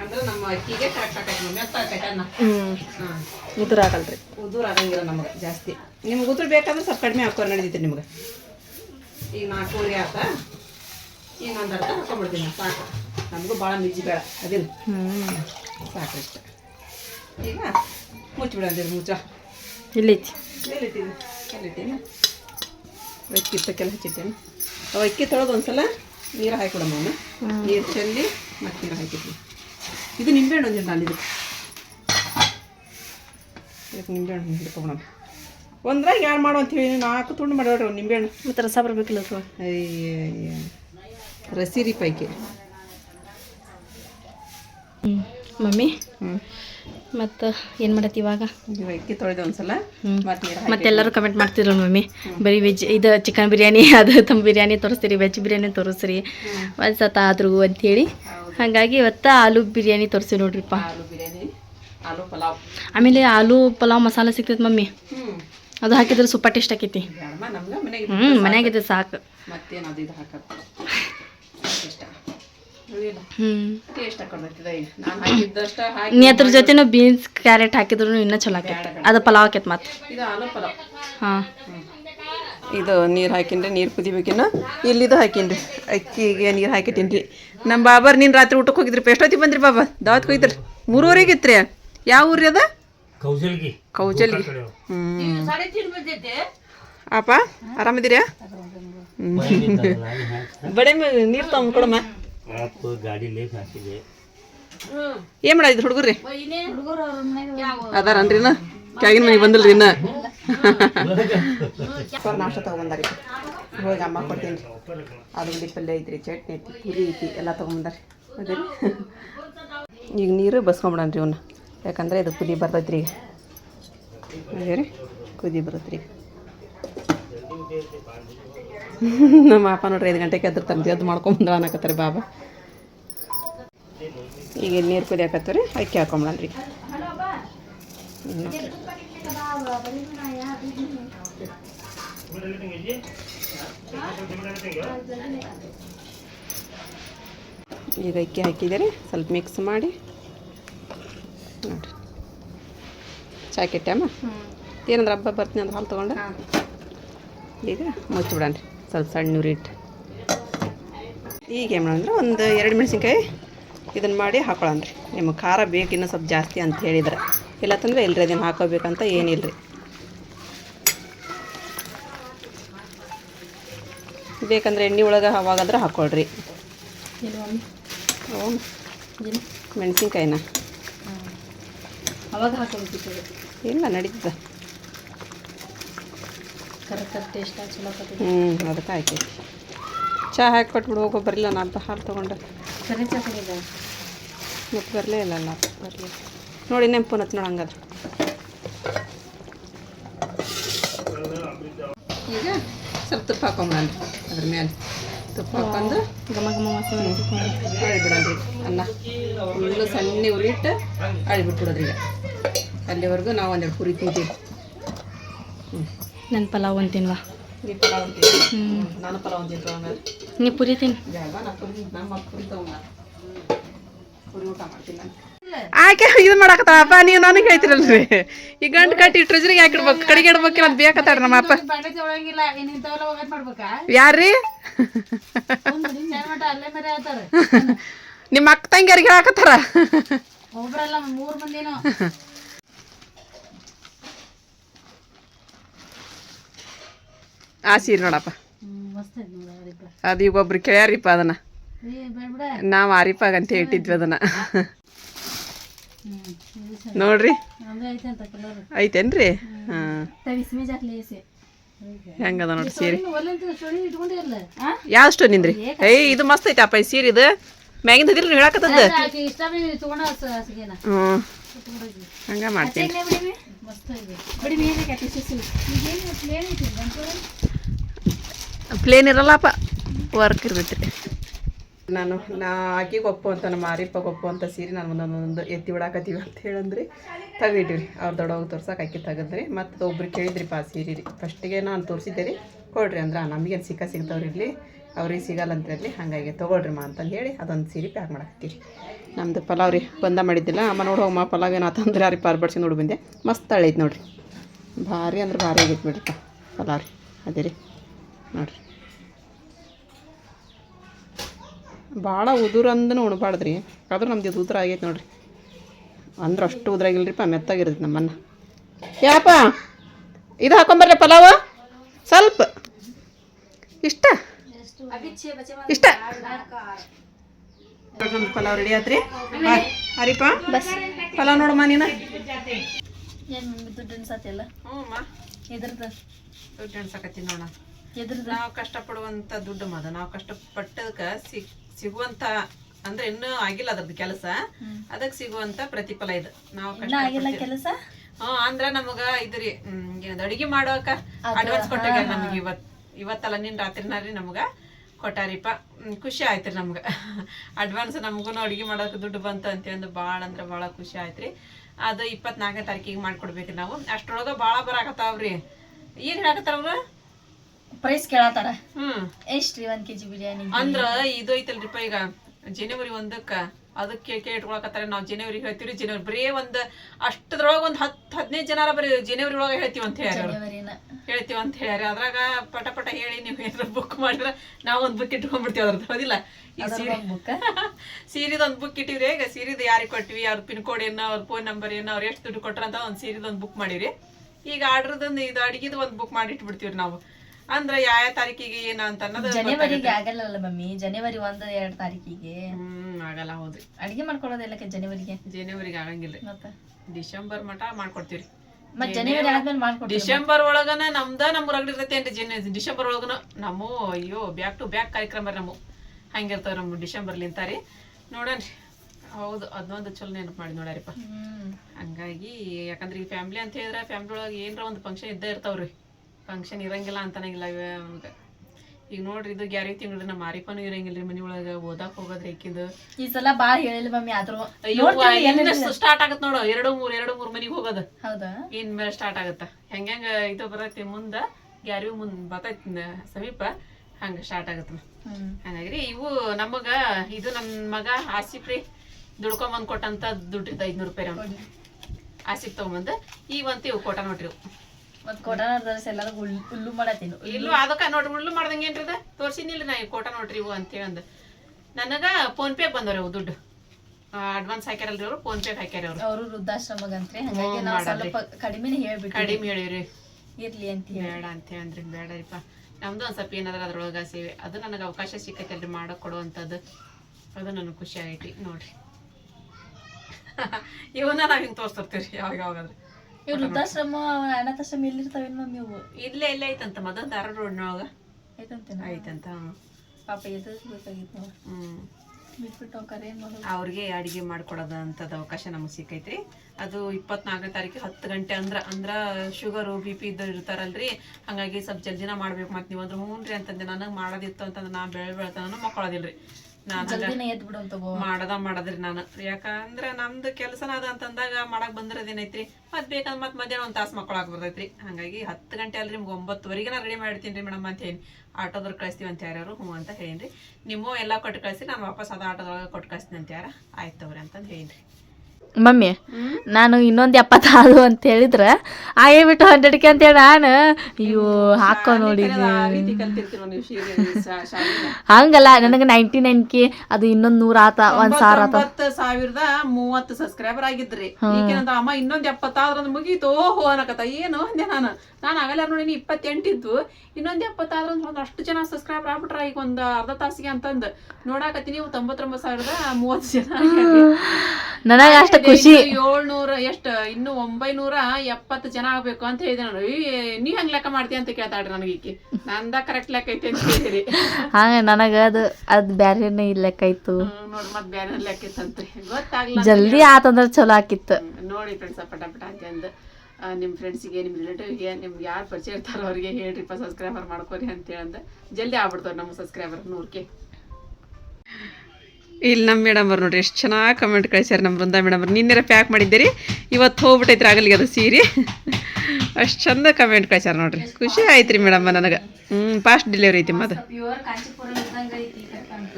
ಅಂದ್ರೆ ನಮ್ಮ ಅಕ್ಕಿಗೆ ಕರೆಕ್ಟ್ ಆಕೈತೆ ಮೆತ್ತ ಆಕೈತೆ ಅನ್ನ ಹ್ಞೂ ಹಾಂ. ಉದುರು ಆಗಲ್ರಿ. ಉದುರ ಆಗಂಗಿಲ್ಲ ನಮಗೆ ಜಾಸ್ತಿ. ನಿಮ್ಗೆ ಉದುರು ಬೇಕಂದ್ರೆ ಸ್ವಲ್ಪ ಕಡಿಮೆ ಹಾಕೋರು ನಡೀತೈತೆ ನಿಮ್ಗೆ. ಈಗ ನಾಲ್ಕೂವರೆ ಆತ. ಒಂದು ಅರ್ಧ ಹಾಕೊಂಡ್ಬಿಡ್ತೀನಿ ಸಾಕು. ನಮಗೂ ಭಾಳ ಮಿಜ್ಜಿ ಬೇಡ ಅದಿಲ್ಲ. ಹ್ಞೂ ಸಾಕು ಇಷ್ಟ ಈಗ ಮುಚ್ಚಿಬಿಡಂತೀರಿ ಮುಚ್ಚ. ಇಲ್ಲೈತಿ ಎಲ್ಲಿಟ್ಟಿನಿ ಎಲ್ಲಿಟ್ಟೀನಿ ಅಕ್ಕಿ ಇತ್ತಕ್ಕೆಲ್ಲ ಹಚ್ಚಿಟ್ಟೇನೆ. ಅವು ಅಕ್ಕಿ ತೊಳೆದು ಒಂದ್ಸಲ ನೀರು ಹಾಕಿಕೊಡಮ್ಮ ಅವನ್ನ ನೀರು ಚೆಲ್ಲಿ ಮತ್ತೆ ನೀರು ಹಾಕಿದ್ವಿ ಇದು ನಿಂಬೆಹಣ್ಣು ಒಂದಿನ ನಾನು ಇದಕ್ಕೆ ಇದಕ್ಕೆ ನಿಂಬೆಹಣ್ಣು ಹಿಡ್ಕೊಬಿಡಮ್ಮ ಒಂದ್ರಾಗ ಎರಡು ಮಾಡು ಅಂತ ಹೇಳಿ ನಾಲ್ಕು ತುಂಡು ಮಾಡೋಡ್ರಿ ಒಂದು ನಿಂಬೆಹಣ್ಣು. ಮತ್ತು ರಸ ಬರ್ಬೇಕಿಲ್ಲ ಅಥವಾ? ಅಯ್ಯ ರಸೀರಿ ಪೈಕಿ. ಹ್ಞೂ ಮಮ್ಮಿ? ಹ್ಞೂ ಮತ್ತು ಏನು ಮಾಡತ್ತೆ ಇವಾಗ? ಅಕ್ಕಿ ತೊಳೆದು ಒಂದ್ಸಲ. ಮತ್ತೆ ಎಲ್ಲರೂ ಮತ್ತೆಲ್ಲರೂ ಕಮೆಂಟ್ ಮಾಡ್ತಿದ್ರು ಮಮ್ಮಿ. ಬರೀ ವೆಜ್ ಇದು ಚಿಕನ್ ಬಿರಿಯಾನಿ ಅದು ತಮ್ಮ ಬಿರಿಯಾನಿ ತೋರಿಸ್ತೀರಿ ವೆಜ್ ಬಿರಿಯಾನಿ ತೋರಿಸ್ರಿ. ಒಂದು ಸತ ಆದ್ರು ಅಂಥೇಳಿ ಹಾಗಾಗಿ ಇವತ್ತು ಆಲೂ ಬಿರಿಯಾನಿ ತೋರಿಸಿ ನೋಡ್ರಿಪ್ಪ. ಆಲೂ ಬಿರಿಯಾನಿ ಆಲೂ ಪಲಾವ್. ಆಮೇಲೆ ಆಲೂ ಪಲಾವ್ ಮಸಾಲೆ ಸಿಗ್ತೈತೆ ಮಮ್ಮಿ. ಅದು ಹಾಕಿದ್ರೆ ಸೂಪರ್ ಟೇಸ್ಟ್ ಆಕೈತಿ. ಹ್ಞೂ ಮನೆಯಾಗಿದೆ ಸಾಕು. ಮತ್ತೇನು ಅದು ಇದು ಇಷ್ಟ ಹ್ಞೂ ಟೇಸ್ಟ್ ಹಾಕೊಂಡ್ಬರ್ತದೆ ಈಗ ನಾನು ಹಾಕಿದ್ದಷ್ಟ ಹಾಕಿ ನೀ ಅದ್ರ ಜೊತೆನೂ ಬೀನ್ಸ್ ಕ್ಯಾರೆಟ್ ಹಾಕಿದ್ರು ಇನ್ನೂ ಚಲೋ ಆಕೈತೆ. ಅದು ಪಲಾವ್ ಆಕೈತೆ ಮತ್ತೆ ಹಾಂ. ಇದು ನೀರು ಹಾಕಿನ್ರಿ ನೀರು ಕುದಿಬೇಕಿನ್ನ. ಇಲ್ಲಿದು ಹಾಕಿನ್ರಿ. ಅಕ್ಕಿಗೆ ನೀರು ಹಾಕಿಟ್ಟಿನ್ರಿ. ರೀ ನಮ್ಮ ಬಾಬರ್ ನೀನು ರಾತ್ರಿ ಊಟಕ್ಕೆ ಹೋಗಿದ್ರಿ ಎಷ್ಟೊತ್ತಿಗೆ ಬಂದ್ರಿ ಬಾಬಾ? ದಾವತ್ ಹೋಗಿದ್ರಿ? ಮೂರುವರೆಗೆ ಇತ್ರಿ? ಯಾವ ಊರಿ ಅದ? ಕೌಜಲ್ಗಿ. ಹ್ಞೂ ಅಪ್ಪ ಆರಾಮದಿರ್ಯಾ ಬಡೇ ನೀರು ತಗೊಂಡ್ ಗಾಡಿ ಹಾಕಿದೆ. ಏನು ಮಾಡಿದ್ರಿ ಹುಡುಗರ್ರಿ? ಅದಾರನ್ರಿ ಇನ್ನ? ಕೆಳಗಿನ ಮನೆಗೆ ಬಂದಿಲ್ರಿ ಇನ್ನ? ಸ್ವಲ್ಪ ನಾಷ್ಟ ತಗೊಂಬಂದಾರಿ. ಹೋಗಿ ಅಮ್ಮ ಕೊಡ್ತೀನಿ ರೀ. ಆಲೂಗಡ್ಡೆ ಪಲ್ಯ ಐತ್ರಿ ಚಟ್ನಿ ಐತಿ ಪುರಿ ಐತಿ ಎಲ್ಲ ತೊಗೊಂಬಂದಾರಿ. ಅದೇ ಈಗ ನೀರು ಬಸ್ಕೊಂಬಿಡನ್ರಿ ಅವನ್ನ ಯಾಕಂದ್ರೆ ಇದು ಕುದಿ ಬರ್ತೈತ್ರಿ ಈಗ. ಅದೇ ರೀ ಕುದಿ ಬರ್ತೈತ್ರಿ ನಮ್ಮ ಅಪ್ಪ ನೋಡ್ರಿ ಐದು ಗಂಟೆಗೆ ಎದ್ರ ತಂದು ಎದ್ದು ಮಾಡ್ಕೊಂಡು ಅನ್ನಕತ್ತಾರೆ ಬಾಬಾ. ಈಗ ನೀರು ಕುದಿಯಾಕತ್ತೀವಿ ರೀ ಅಕ್ಕಿ ಹಾಕೊಂಬಿಡನ್ರಿ ಈಗ ಅಕ್ಕಿ ಹಾಕಿದ್ದೀರಿ ಸ್ವಲ್ಪ ಮಿಕ್ಸ್ ಮಾಡಿ. ನೋಡಿರಿ. ಚಾ ಕೆಟ್ಟಮ್ಮ ಏನಂದ್ರೆ ಹಬ್ಬ ಬರ್ತೀನಿ ಅಂದ್ರೆ ಹಾಲು ತೊಗೊಂಡು? ಈಗ ಮುಚ್ಚಿಬಿಡನ್ರಿ ಸ್ವಲ್ಪ ಸಣ್ಣ ಉರಿಟ್ಟು ಈಗ ಏನು ಮಾಡಂದ್ರೆ ಒಂದು ಎರಡು ಮೆಣಸಿನ್ಕಾಯಿ ಇದನ್ನು ಮಾಡಿ ಹಾಕೊಳ್ಳೋಣ್ರಿ ನಿಮಗೆ ಖಾರ ಬೇಕು ಇನ್ನೂ ಸ್ವಲ್ಪ ಜಾಸ್ತಿ ಅಂತ ಹೇಳಿದ್ರೆ. ತಂದರೆ ಇಲ್ರಿ ಅದನ್ನು ಹಾಕೋಬೇಕಂತ ಏನಿಲ್ಲ ರೀ ಬೇಕಂದ್ರೆ ಎಣ್ಣೆ ಒಳಗೆ ಅವಾಗಾದ್ರೆ ಹಾಕ್ಕೊಳ್ರಿ ಹ್ಞೂ ಮೆಣಸಿನ್ಕಾಯಿನ. ಅವಾಗ ಹಾಕೋಬೇಕಿತ್ತು ಇಲ್ಲ ನಡೀತದ. ಟೇಸ್ಟ್ ಚಲೋ ಹ್ಞೂ ಅದಕ್ಕೆ ಹಾಕೈತಿ ಚಹಾ ಹಾಕಿ ಕೊಟ್ಬಿಡು ಹೋಗೋ ಬರಲಿಲ್ಲ ನಾನು ಹಾಲು ತೊಗೊಂಡೆ. ಚಹಾ ಚಾಕಡಿದ ಮತ್ತೆ ಬರಲೇ ಇಲ್ಲ ಬರಲಿ. ನೋಡಿ ನೆಂಪು ನೋಡಿ ಹಂಗಾದ್ರೆ. ಈಗ ಸ್ವಲ್ಪ ತುಪ್ಪ ಹಾಕೊಂಬಿಡನ್ರಿ ಅದ್ರ ಮೇಲೆ ತುಪ್ಪ ಹಾಕೊಂಡು ಘಮ ಘಮ ವಾಸನೆ ಅಳಿಬಿಡನ್ರಿ ಅನ್ನ ಫುಲ್ಲು ಸಣ್ಣ ಉರಿಟ್ಟು ಅಳಿಬಿಟ್ಬಿಡೋದ್ರಿ ಈಗ ಅಲ್ಲಿವರೆಗೂ ನಾವು ಒಂದೆರಡು ಪುರಿ ತಿಂತೀವಿ ನನ್ನ ಪಲಾವ್ ಅಂತೀನ್ವಾ? ನೀ ಪಲಾವ್ ನಾನು ಅಂತೀನಿ ನೀ ಪುರಿ ತಿನ್. ಬೇಡ ನಾ ಪುರಿ ನಮ್ಮ ಪುರಿ ತಗೊಂಬ ಪುರಿ ಊಟ ಮಾಡ್ತೀನಿ ನಾನು. ಆಕೆ ಇದು ಮಾಡಕತ್ತಾಳಪ್ಪ ನೀವು ನನಗೆ ಹೇಳ್ತಿರಲ್ರಿ. ಈ ಗಂಟು ಕಟ್ಟಿ ಟ್ರೆಜರಿಗೆ ಹಾಕಿಡ್ಬೇಕು ಕಡೆಗೆ ಇಡ್ಬೇಕಿಲ್ಲ ಅಂತ ಬೇಕತ್ತಾರ ನಮ್ಮ ಅಪ್ಪ. ಯಾರ್ರಿ? ನಿಮ್ಮ ಅಕ್ಕ ತಂಗಿಯರಿಗೆ ಹೇಳಾಕತ್ತಾರ? ಒಬ್ರಲ್ಲ ಮೂರು ಮಂದಿನೂ. ಆ ಸೀರೆ ನೋಡಪ್ಪ. ಐತಿ ಅದು ಈಗ ಒಬ್ರು ಕೇಳ್ಯಾರಿಪ್ಪ ಅದನ್ನ. ನಾವು ಆರಿಪಾಗ ಅಂತ ಇಟ್ಟಿದ್ವಿ ಅದನ್ನ. ನೋಡ್ರಿ. ಐತೆ ಐತೇನ್ರಿ ಹೆಂಗದ ನೋಡ್ರಿ ಸೀರೆ? ಯಾವ ಸ್ಟೋನ್ ನಿಂದ್ರಿ? ಏಯ್ ಇದು ಮಸ್ತ್ ಐತಪ್ಪ ಈ ಸೀರೆ ಇದು. ಮ್ಯಾಗಿಂದ ಹದಿಲ್ರಿ ಹೇಳಕತ್ತದ. ಹ್ಞೂ. ಹಂಗ ಮಾಡ್ತೀನಿ ಮಸ್ತ್ ಐತಿ ಬಡಿ ಮೇಲೆ ಕಟ್ಟಿ ಸಿಸಿಲ್ ಈಗೇನು ಪ್ಲೇನ್ ಇರಲ್ಲಪ್ಪ ವರ್ಕ್ ಇರ್ತೈತಿ ನಾನು, ನಾ ಆಕಿ ಒಪ್ಪು ಅಂತ, ನಮ್ಮ ಆರಿಪ್ಪಗೆ ಒಪ್ಪು ಅಂತ ಸೀರೆ ನಾನು ಒಂದೊಂದೊಂದು ಎತ್ತಿ ಬಿಡಾಕತ್ತೀವಿ ಅಂತ ಹೇಳಂದ್ರಿ. ತೆಗಿಟ್ಟಿರಿ ಅವ್ರು ದೊಡ್ಡವಾಗ ತೋರ್ಸಕ್ಕೆ ಆಕಿ ತೆಗೆದ್ರಿ. ಮತ್ತು ಒಬ್ರು ಕೇಳಿದ್ರಿಪ್ಪ ಆ ಸೀರೆ ರೀ. ಫಸ್ಟಿಗೆ ನಾನು ತೋರಿಸಿದ್ದೆ ರೀ. ಕೊಡ್ರಿ ಅಂದ್ರೆ ನಮಗೇನು ಸಿಕ್ಕ ಸಿಗ್ತಾವ್ರಿ ಇರಲಿ. ಅವ್ರಿಗೆ ಸಿಗಲ್ಲ ಅಂತ ಇರಲಿ. ಹಾಗಾಗಿ ತೊಗೊಳ್ರಿ ಮಾ ಅಂತಂದು ಹೇಳಿ ಅದೊಂದು ಸೀರೆ ಪ್ಯಾಕ್ ಮಾಡಾಕತ್ತೀರಿ. ನಮ್ದು ಪಲಾವ್ ರೀ. ಬಂದ ಮಾಡಿದ್ದಿಲ್ಲ. ಅಮ್ಮ ನೋಡಿ ಹೋಗಮ್ಮ ಪಲಾವ್ ಏನು ಆತಂದ್ರೆ ಯಾರಿ ಪಾರ್ ಬಡ್ಸಿ ನೋಡಿ ಬಂದೆ. ಮಸ್ತ್ ಅಳೈತೆ ನೋಡ್ರಿ. ಭಾರಿ ಅಂದ್ರೆ ಭಾರಿ ಆಗೈತೆ ಬಿಡ್ರಿಪ್ಪ. ಪಲಾವ್ ರೀ. ಅದೇ ರೀ. ನೋಡ್ರಿ. ಭಾಳ ಉದುರಂದನು ಉಣ್ಬಾರ್ದು ರೀ ಆದ್ರೆ ನಮ್ದು ಇದು ಉದುರ ಆಗೈತೆ ನೋಡ್ರಿ. ಅಂದ್ರೆ ಅಷ್ಟು ಉದ್ರಾಗಿಲ್ರಿಪ್ಪ ಮೆತ್ತಾಗಿರ್ತೈತೆ ನಮ್ಮನ್ನ. ಯಾಪ? ಇದು ಹಾಕೊಂಬರ್ರಿ ಪಲಾವ? ಸ್ವಲ್ಪ. ಇಷ್ಟ? ಇಷ್ಟ? ನಮ್ದು ಪಲಾವ್ ರೆಡಿ ಆತ್ರಿ? ಹರಿಪ ಬಸ್. ಪಲಾವ್ ನೋಡಮ್ಮ ನೀನು. ಏನು ದುಡ್ಡು ಅನ್ಸತ್ತಿಲ್ಲ ಹ್ಞೂ ಇದ್ರದ್ದು. ದುಡ್ಡು ಅನ್ಸಕತ್ತಿ ನೋಡ ಎದ್ರದ ನಾವು ಕಷ್ಟಪಡುವಂತ ದುಡ್ಡು ಮದ ನಾವು ಕಷ್ಟಪಟ್ಟದಕ್ಕ ಸಿಗ್ ಸಿಗುವಂತ ಅಂದ್ರೆ ಇನ್ನೂ ಆಗಿಲ್ಲ ಅದ್ರದ್ದು ಕೆಲಸ. ಅದಕ್ಕೆ ಸಿಗುವಂತ ಪ್ರತಿಫಲ ಇದು. ನಾವು ಕೆಲಸ? ಹ್ಮ್ ಅಂದ್ರ ನಮಗ ಇದ್ರಿ ಅಡಿಗೆ ಮಾಡೋಕ ಅಡ್ವಾನ್ಸ್ ಕೊಟ್ಟಾಗ ನಮ್ಗೆ ಇವತ್ ಇವತ್ತಲ್ಲ ನಿನ್ ರಾತ್ರಿನಾರಿ ನಮಗ ಕೊಟ್ಟಾರಿಪ್ಪ. ಖುಷಿ ಆಯ್ತ್ರಿ ನಮ್ಗ. ಅಡ್ವಾನ್ಸ್ ನಮಗೂ ಅಡಿಗೆ ಮಾಡೋಕೆ ದುಡ್ಡು ಬಂತ ಅಂತ ಅಂದ್ರೆ ಭಾಳ ಅಂದ್ರೆ ಭಾಳ ಖುಷಿ ಆಯ್ತ್ರಿ ಅದು ಇಪ್ಪತ್ನಾಲ್ಕನೇ ತಾರೀಕಿಗೆ ಮಾಡ್ಕೊಡ್ಬೇಕ್ರಿ ನಾವು. ಅಷ್ಟ್ರೊಳಗ ಭಾಳ ಬರಾಕತ್ತಾವ್ರಿ. ಏನ್ ಹೇಳಕತ್ತಾರ ಅವ್ರು ಪ್ರೈಸ್ ಕೇಳತ್ತಾರ? ಹ್ಮ್. ಎಷ್ಟ್ರಿ ಒಂದ್ ಕೆಜಿ ಬಿರಿಯಾನಿ? ಅಂದ್ರ ಇದು ಐತಲ್ರಿಪ್ಪ ಈಗ ಜನವರಿ ಒಂದಕ್ಕ ಅದಕ್ಕೆ ಕೇಳಿ ಕೇಳಿ ಇಟ್ಕೊಳಕತ್ತಾರ ನಾವು ಜನವರಿ ಹೇಳ್ತೀವಿ ಜನವರಿ ಬರೀ ಒಂದ್ ಅಷ್ಟದ್ರೊಳಗ ಒಂದ್ ಹತ್ ಹದಿನೈದು ಜನರ ಬರೀ ಜನವರಿ ಒಳಗ ಹೇಳ್ತೀವಿ ಅಂತ ಹೇಳ್ಯಾರ ಹೇಳ್ತೀವಿ ಅಂತ ಹೇಳ್ಯಾರ. ಅದ್ರಾಗ ಪಟ ಪಟ ಹೇಳಿ ನೀವು ಏನಾರ ಬುಕ್ ಮಾಡಿದ್ರ ನಾವ್ ಒಂದ್ ಬುಕ್ ಇಟ್ಕೊಂಡ್ಬಿಡ್ತೀವಿ ಅದ್ರದ್ದು. ಹೌದಿಲ್ಲ? ಈ ಸೀರೆ ಬುಕ್ ಸೀರೆದ ಒಂದ್ ಬುಕ್ ಇಟ್ಟಿವ್ರಿ. ಈಗ ಸೀರೆದ ಯಾರಿಗೆ ಕೊಟ್ವಿ? ಅವ್ರ ಪಿನ್ ಕೋಡ್ ಏನ ಅವ್ರ ಫೋನ್ ನಂಬರ್ ಏನ ಅವ್ರ ಎಷ್ಟು ದುಡ್ಡು ಕೊಟ್ರ ಅಂತ ಒಂದ್ ಸೀರೆದ ಒಂದ್ ಬುಕ್ ಮಾಡಿರಿ ಈಗ ಆರ್ಡ್ರದೊಂದು ಇದು ಅಡಿಗೆದು ಒಂದ್ ಬುಕ್ ಮಾಡಿ ಇಟ್ಬಿಡ್ತೀವ್ರಿ ನಾವು. ಅಂದ್ರ ಯಾವ ತಾರೀಕಿಗೆ ಏನ ಅಂತ ಅನ್ನೋದು ಜನವರಿಗೆ ಆಗಲ್ಲ ಮಮ್ಮಿ. ಜನವರಿ ಒಂದ್ ಎರಡ್ ತಾರೀಕಿಗೆ. ಹ್ಮ್ ಆಗಲ್ಲ ಹೌದ್ರಿ ಅಡಿಗೆ ಮಾಡ್ಕೊಳ್ಳೋದಿಲ್ಲಕ್ಕೆ ಜನವರಿಗೆ? ಜನವರಿಗೆ ಆಗಂಗಿಲ್ಲ. ಮತ್ತ? ಡಿಸೆಂಬರ್ ಮಟ ಮಾಡ್ಕೊಡ್ತೀವ್ರಿ. ಮತ್ ಜನವರಿ ಆದ್ಮೇಲೆ ಮಾಡ್ಕೊಡ್ತೀವಿ ಡಿಸೆಂಬರ್ ಒಳಗನ ನಮ್ದ ನಮ್ ಅಂಗಡಿ ಇರ್ತೈತೇನ್ರಿ ಜನ ಡಿಸೆಂಬರ್ ಒಳಗನ ನಮ್ಮ ಅಯ್ಯೋ ಬ್ಯಾಕ್ ಟು ಬ್ಯಾಕ್ ಕಾರ್ಯಕ್ರಮ ನಮ್ಮ. ಹಂಗಿರ್ತಾವ ನಮ್ಮ ಡಿಸೆಂಬರ್ ಲಿಂತಾರಿ ನೋಡನ್ರಿ ಹೌದು ಅದೊಂದು ಚಲೋ ನೆನಪು ಮಾಡಿ ನೋಡ್ಯಾರಿಪ್ಪ ಹಂಗಾಗಿ ಯಾಕಂದ್ರೆ ಈ ಫ್ಯಾಮಿಲಿ ಅಂತ ಹೇಳಿದ್ರೆ ಫ್ಯಾಮಿಲಿ ಒಳಗೆ ಏನರ ಒಂದು ಫಂಕ್ಷನ್ ಇದ್ದೇ ಇರ್ತಾವ್ರಿ. ಫಂಕ್ಷನ್ ಇರಂಗಿಲ್ಲ ಅಂತನಂಗಿಲ್ಲ ಈಗ ನೋಡ್ರಿ ಇದು ಗ್ಯಾರಿ ತಿಂಗಳು ನಮ್ಮ ಮಾರಿಪನು ಇರಂಗಿಲ್ರಿ ಮನಿ ಒಳಗ ಓದಾಕ್ ಹೋಗೋದ್ರಿ ಆಕಿಂದು ಈ ಸಲ ಬಾಳ ಹೇಳಿಲ್ಲ ಮಮ್ಮಿ ಆದ್ರೂ. ಸ್ಟಾರ್ಟ್ ಆಗತ್ ನೋಡು ಎರಡು ಮೂರ್ ಎರಡು ಮೂರ್ ಮನಿಗೆ ಹೋಗೋದು. ಹೌದಾ? ಇನ್ ಮೇಲೆ ಸ್ಟಾರ್ಟ್ ಆಗತ್ತ. ಹೆಂಗ ಇದು ಬರತ್ತೆ ಮುಂದ ಗ್ಯಾರಿ ಮುಂದ್ ಬರ್ತೈತಿ ಸಮೀಪ ಹಂಗ ಸ್ಟಾರ್ಟ್ ಆಗತ್ತ ಹಂಗಾಗಿ ಹಂಗಾಗ್ರಿ ಇವು ನಮಗ ಇದು ನನ್ ಮಗ ಆಸಿಫ್ ರೀ ದುಡ್ಕೊಂಬಂದ್ ಕೊಟ್ಟಂತ ದುಡ್ಡಿದ್ದ ಐದ್ನೂರು ರೂಪಾಯಿ ಆಸಿಫ್ ತಗೊಂಬಂದ್ ಈಗ ಅಂತ ಇವು ಕೊಟ್ಟ ನೋಡ್ರಿ ಇವು. ಮತ್ ಕೋಟಾನ ದರ್ಸ್ ಎಲ್ಲಾರು ಹುಲ್ಲು ಮಾಡತ್ತೀನಿ ಇಲ್ಲೂ ಅದಕ್ಕ ನೋಡ್ರಿ ಹುಲ್ಲು ಮಾಡ್ದಂಗೆ ಏನ್ರಿ ಅದ? ತೋರ್ಸಿನಿಲ್ಲ ನಾ ಕೋಟ ನೋಡ್ರಿ ಇವು ಅಂತೇಳಿ ಅಂದ. ನನಗ ಫೋನ್ ಪೇ ಬಂದವ್ರಿ ಅವು ದುಡ್ಡು. ಅಡ್ವಾನ್ಸ್ ಹಾಕ್ಯಾರಲ್ರಿ ಅವ್ರು ಫೋನ್ ಪೇ ಹಾಕ್ಯಾರ ಅವ್ರು. ಅವರು ವೃದ್ಧಾಶ್ರಮಗಂತ್ರಿ ಹಂಗಾಗಿ ನಾವು ಸ್ವಲ್ಪ ಕಡಿಮೆನೆ ಹೇಳ್ಬಿಟ್ಟು ಕಡಿಮೆ ಹೇಳಿರಿ ಇರ್ಲಿ ಅಂತ ಹೇಳ. ಬೇಡ ಅಂತ ಹೇಳಿ ಬೇಡರಿಪ್ಪ ನಮ್ದು ಒಂದ್ ಸ್ವಲ್ಪ ಏನಾದ್ರ ಅದ್ರೊಳಗ ಸೇವೆ. ಅದು ನನಗೆ ಅವಕಾಶ ಸಿಕ್ಕೈತಲ್ರಿ ಮಾಡಕ್ ಕೊಡುವಂಥದ್ದು ಅದು ನನಗೆ ಖುಷಿ ಆಗೈತಿ ನೋಡ್ರಿ. ಇವನ್ನ ನಾವ್ ಹಿಂಗ್ ತೋರ್ಸ್ತಿರ್ತೀವಿ ಯಾವಾಗ ಯಾವಾಗಾದ್ರೆ. ಇವ್ ವೃದ್ಧಾಶ್ರಮ ಅನಾಥಾಶ್ರಮ ಎಲ್ಲಿರ್ತಾವೇನ್ ಮಮ್ಮಿ ಇವು ಇಲ್ಲೇ ಇಲ್ಲೇ ಐತಂತ ಮದನ್ ಧಾರ ರೋಡ್ನೊಳಗ ಐತಂತೆ ಐತಂತ. ಪಾಪ ಎದುರಿಸ್ಬೇಕಾಗಿತ್ತು ಬೇಕಾಗಿತ್ತು ಹ್ಮ್. ಬಿಟ್ಬಿಟ್ಟು ಏನ್ ಮಾಡೋದು? ಅವ್ರಿಗೆ ಅಡಿಗೆ ಮಾಡ್ಕೊಡೋದ ಅಂತದ ಅವಕಾಶ ನಮಗೆ ಸಿಕ್ಕೈತ್ರಿ. ಅದು ಇಪ್ಪತ್ನಾಲ್ಕನೇ ತಾರೀಕು ಹತ್ತು ಗಂಟೆ ಅಂದ್ರ ಅಂದ್ರ ಶುಗರು ಬಿ ಪಿ ಇದ್ದವ್ರು ಇರ್ತಾರಲ್ರಿ. ಹಂಗಾಗಿ ಸ್ವಲ್ಪ ಜಲ್ದಿನ ಮಾಡ್ಬೇಕು ಮತ್ತೆ ನೀವು ಅಂದ್ರೆ ಹ್ಞೂ ರೀ ಅಂತಂದೆ. ನನಗೆ ಮಾಡೋದಿತ್ತು ಅಂತಂದ್ರೆ ನಾ ಬೆಳೆ ಬೆಳ್ತಾನು ಮಕ್ಕಳೋದಿಲ್ರಿ. ನಾನು ಜಲ್ದಿನ ತಗೋ. ಮಾಡದ ಮಾಡದ್ರಿ ನಾನು. ಯಾಕಂದ್ರ ನಮ್ದು ಕೆಲಸನ ಅದ ಅಂತಂದಾಗ ಮಾಡಕ್ ಬಂದಿರೋದೇನೈತ್ರಿ ಮತ್ ಬೇಕಂದ್ ಮತ್ ಮಧ್ಯಾಹ್ನ ಒಂದ್ ತಾಸು ಮಕ್ಕಳಾಗ ಬರ್ತೈತ್ರಿ. ಹಂಗಾಗಿ ಹತ್ತು ಗಂಟೆ ಅಲ್ರಿ ನಿಮ್ಗೆ ಒಂಬತ್ತುವರೆಗೆ ನಾ ರೆಡಿ ಮಾಡಿರ್ತೀನಿ ರೀ ಮೇಡಮ್ ಅಂತ ಹೇಳಿ. ಆಟೋದ್ರ ಕಳಿಸ್ತೀವಿ ಅಂತ ಯಾರ್ಯಾರು ಹ್ಞೂ ಅಂತ ಹೇಳಿನ್ರಿ. ನಿಮ್ಮ ಎಲ್ಲ ಕೊಟ್ಟು ಕಳಿಸಿ ನಾನು ವಾಪಸ್ ಅದ ಆಟೋದೊಳಗೆ ಕೊಟ್ಟು ಕಳಿಸ್ತೀನಿ ಅಂತ ಯಾರ? ಆಯ್ತವ್ರಿ ಅಂತಂದು ಹೇಳಿನ್ರಿ. ಮಮ್ಮಿ ನಾನು ಇನ್ನೊಂದು ಎಪ್ಪತ್ತಾರು ಅಂತ ಹೇಳಿದ್ರೆ ಆಯೇ ಬಿಟ್ಟು ಹಂಡ್ರೆಡ್ಗೆ ಅಂತೇಳಿ ನಾನು ಅಯ್ಯೋ ಹಾಕೋ ನೋಡಿ ಆ ರೀತಿ ಕಲ್ತಿರ್ತೀರ ನೀವು ಶೀರೆ ಶಾಲೆನ ಹಂಗಲ್ಲ ನನಗೆ ನೈಂಟಿ ನೈನ್ ಕೆ ಅದು ಇನ್ನೊಂದು ನೂರ ಆತ ಒಂದ್ ಸಾವಿರ ಆತ. ಸಾವಿರದ ಮೂವತ್ತು ಸಬ್ಸ್ಕ್ರೈಬರ್ ಆಗಿದ್ರಿ. ಅಮ್ಮ ಅಮ್ಮ ಇನ್ನೊಂದ್ ಎಪ್ಪತ್ತಾದ್ರ ಮುಗೀತು ಓಹೋ ಅನ್ನಕತ್ತ. ಏನು ಅಂದೆ ನಾನು. ನಾನು ಆಗಲ್ಲ ನೋಡಿ ನೀ ಇಪ್ಪತ್ತೆಂಟಿದ್ದು. ಇನ್ನೊಂದ್ ಎಪ್ಪತ್ತಾದ್ರ ಒಂದ್ ಅಷ್ಟು ಜನ ಸಬ್ಸ್ಕ್ರೈಬರ್ ಆಗ್ಬಿಟ್ರ ಈಗ ಒಂದು ಅರ್ಧ ತಾಸಿಗೆ ಅಂತಂದ್. ನೋಡಾಕತ್ತೀನಿ ನೀವು ತೊಂಬತ್ತೊಂಬತ್ತು ಸಾವಿರದ ಮೂವತ್ತು ಜನ. ನನಗ ಅಷ್ಟ ಖುಷಿ. ಏಳ್ನೂರ ಎಷ್ಟ? ಇನ್ನು ಒಂಬೈನೂರ ಎಪ್ಪತ್ತು ಜನ ಆಗ್ಬೇಕು ಅಂತ ಹೇಳಿದೆ ನಾನು. ನೀ ಹೆಂಗ್ ಲೆಕ್ಕ ಮಾಡ್ತೀಯ ಅಂತ ಕೇಳ್ತಾಳ್ರಿ ನನಗೆ ಈಕಿ. ನಂದ ಕರೆಕ್ಟ್ ಲೆಕ್ಕ ಐತೆ ಅಂತ ಹೇಳಿರಿ ಹಾಂಗ ನನಗ ಅದು ಅದ್ ಬ್ಯಾರೆನೇ ಲೆಕ್ಕ ಇತ್ತು. ನೋಡ್ ಮತ್ ಬೇರೆ ಲೆಕ್ಕ ಇತ್ತಂತ್ರಿ ಗೊತ್ತಾಗ್ಲಿಲ್ಲ ಜಲ್ದಿ ಆತಂದ್ರ ಚಲೋ ಆಕಿತ್ತು ನೋಡಿ ಫ್ರೆಂಡ್ಸ್ ಪಟ ಪಟ ಅಂತ ನಿಮ್ ಆ, ನಿಮ್ಮ ಫ್ರೆಂಡ್ಸಿಗೆ ನಿಮ್ಮ ರಿಲೇಟಿವ್ಗೆ ನಿಮ್ಗೆ ಯಾರು ಪರಿಚಯ ಇರ್ತಾರೋ ಅವ್ರಿಗೆ ಹೇಳ್ರಿಪ್ಪ ಸಬ್ಸ್ಕ್ರೈಬರ್ ಮಾಡ್ಕೊರಿ ಅಂತೇಳಿ ಅಂದ. ಜಲ್ದಿ ಆಗ್ಬಿಡ್ತಾವ್ರಿ ನಮ್ಮ ಸಬ್ಸ್ಕ್ರೈಬರ್ ನೂರ್ಕೆ. ಇಲ್ಲಿ ನಮ್ಮ ಮೇಡಮ್ ಅವ್ರು ನೋಡ್ರಿ, ಎಷ್ಟು ಚೆನ್ನಾಗಿ ಕಮೆಂಟ್ ಕಳಿಸ್ಯಾರ ನಮ್ಮ ಬೃಂದಾ ಮೇಡಮ್ ಅವ್ರು. ನಿನ್ನೆರ ಪ್ಯಾಕ್ ಮಾಡಿದ್ದೀರಿ, ಇವತ್ತು ಹೋಗ್ಬಿಟ್ಟೈತ್ರಿ ಆಗಲಿಗೆ ಅದು ಸೀರೆ. ಅಷ್ಟು ಚಂದ ಕಮೆಂಟ್ ಕಳಿಸ್ಯಾರ ನೋಡ್ರಿ. ಖುಷಿ ಆಯ್ತು ರೀ ಮೇಡಮ್ ನನಗೆ. ಹ್ಞೂ ಫಾಸ್ಟ್ ಡೆಲಿವರಿ ಐತಿ ಮದು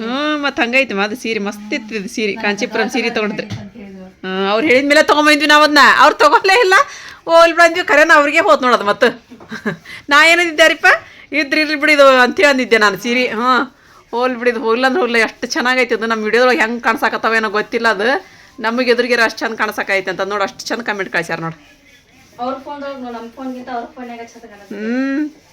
ಹ್ಞೂ ಮತ್ತು ಹಂಗೈತಿ ಅದು ಸೀರೆ, ಮಸ್ತ್ ಇತ್ತು ಇದು ಸೀರೆ, ಕಾಂಚೀಪುರಂ ಸೀರೆ ತೊಗೊಂಡ್ರಿ. ಅವ್ರು ಹೇಳಿದ ಮೇಲೆ ತೊಗೊಂಬಂದ್ವಿ ನಾವು ಅದನ್ನ ಅವ್ರು ತೊಗೊಳ್ಳೇ ಇಲ್ಲ. ಹೋಲ್ ಬಂದ್ವಿ ಕರೆನ ಅವ್ರಿಗೆ ಹೋದ್ ನೋಡೋದು ಮತ್ತು. ನಾ ಏನಂದಿದ್ದಾರಿಪ್ಪ? ಇದ್ರಿ ಇಲ್ಲಿ ಬಿಡಿದು ಅಂತೇಳಿ ಅಂದಿದ್ದೆ ನಾನು ಸೀರೆ. ಹಾಂ ಹೋಲ್ ಬಿಡಿದು ಹೋಗ್ಲ ಅಂದ್ರೆ ಹೋಗ್ಲ ಎಷ್ಟು ಚೆನ್ನಾಗೈತಿ ಅದು. ನಮ್ಮ ವಿಡಿಯೋದೊಳಗೆ ಹೆಂಗೆ ಕಾಣಿಸಕತ್ತಾವೇನೋ ಗೊತ್ತಿಲ್ಲ ಅದು. ನಮಗೆ ಎದುರಿಗೆ ಅಷ್ಟು ಚಂದ ಕಾಣ್ಸಕೈತೆ ಅಂತ ನೋಡಿ ಅಷ್ಟು ಚಂದ ಕಮೆಂಟ್ ಕಳ್ಸ್ಯಾರ ನೋಡಿ. ಹ್ಞೂ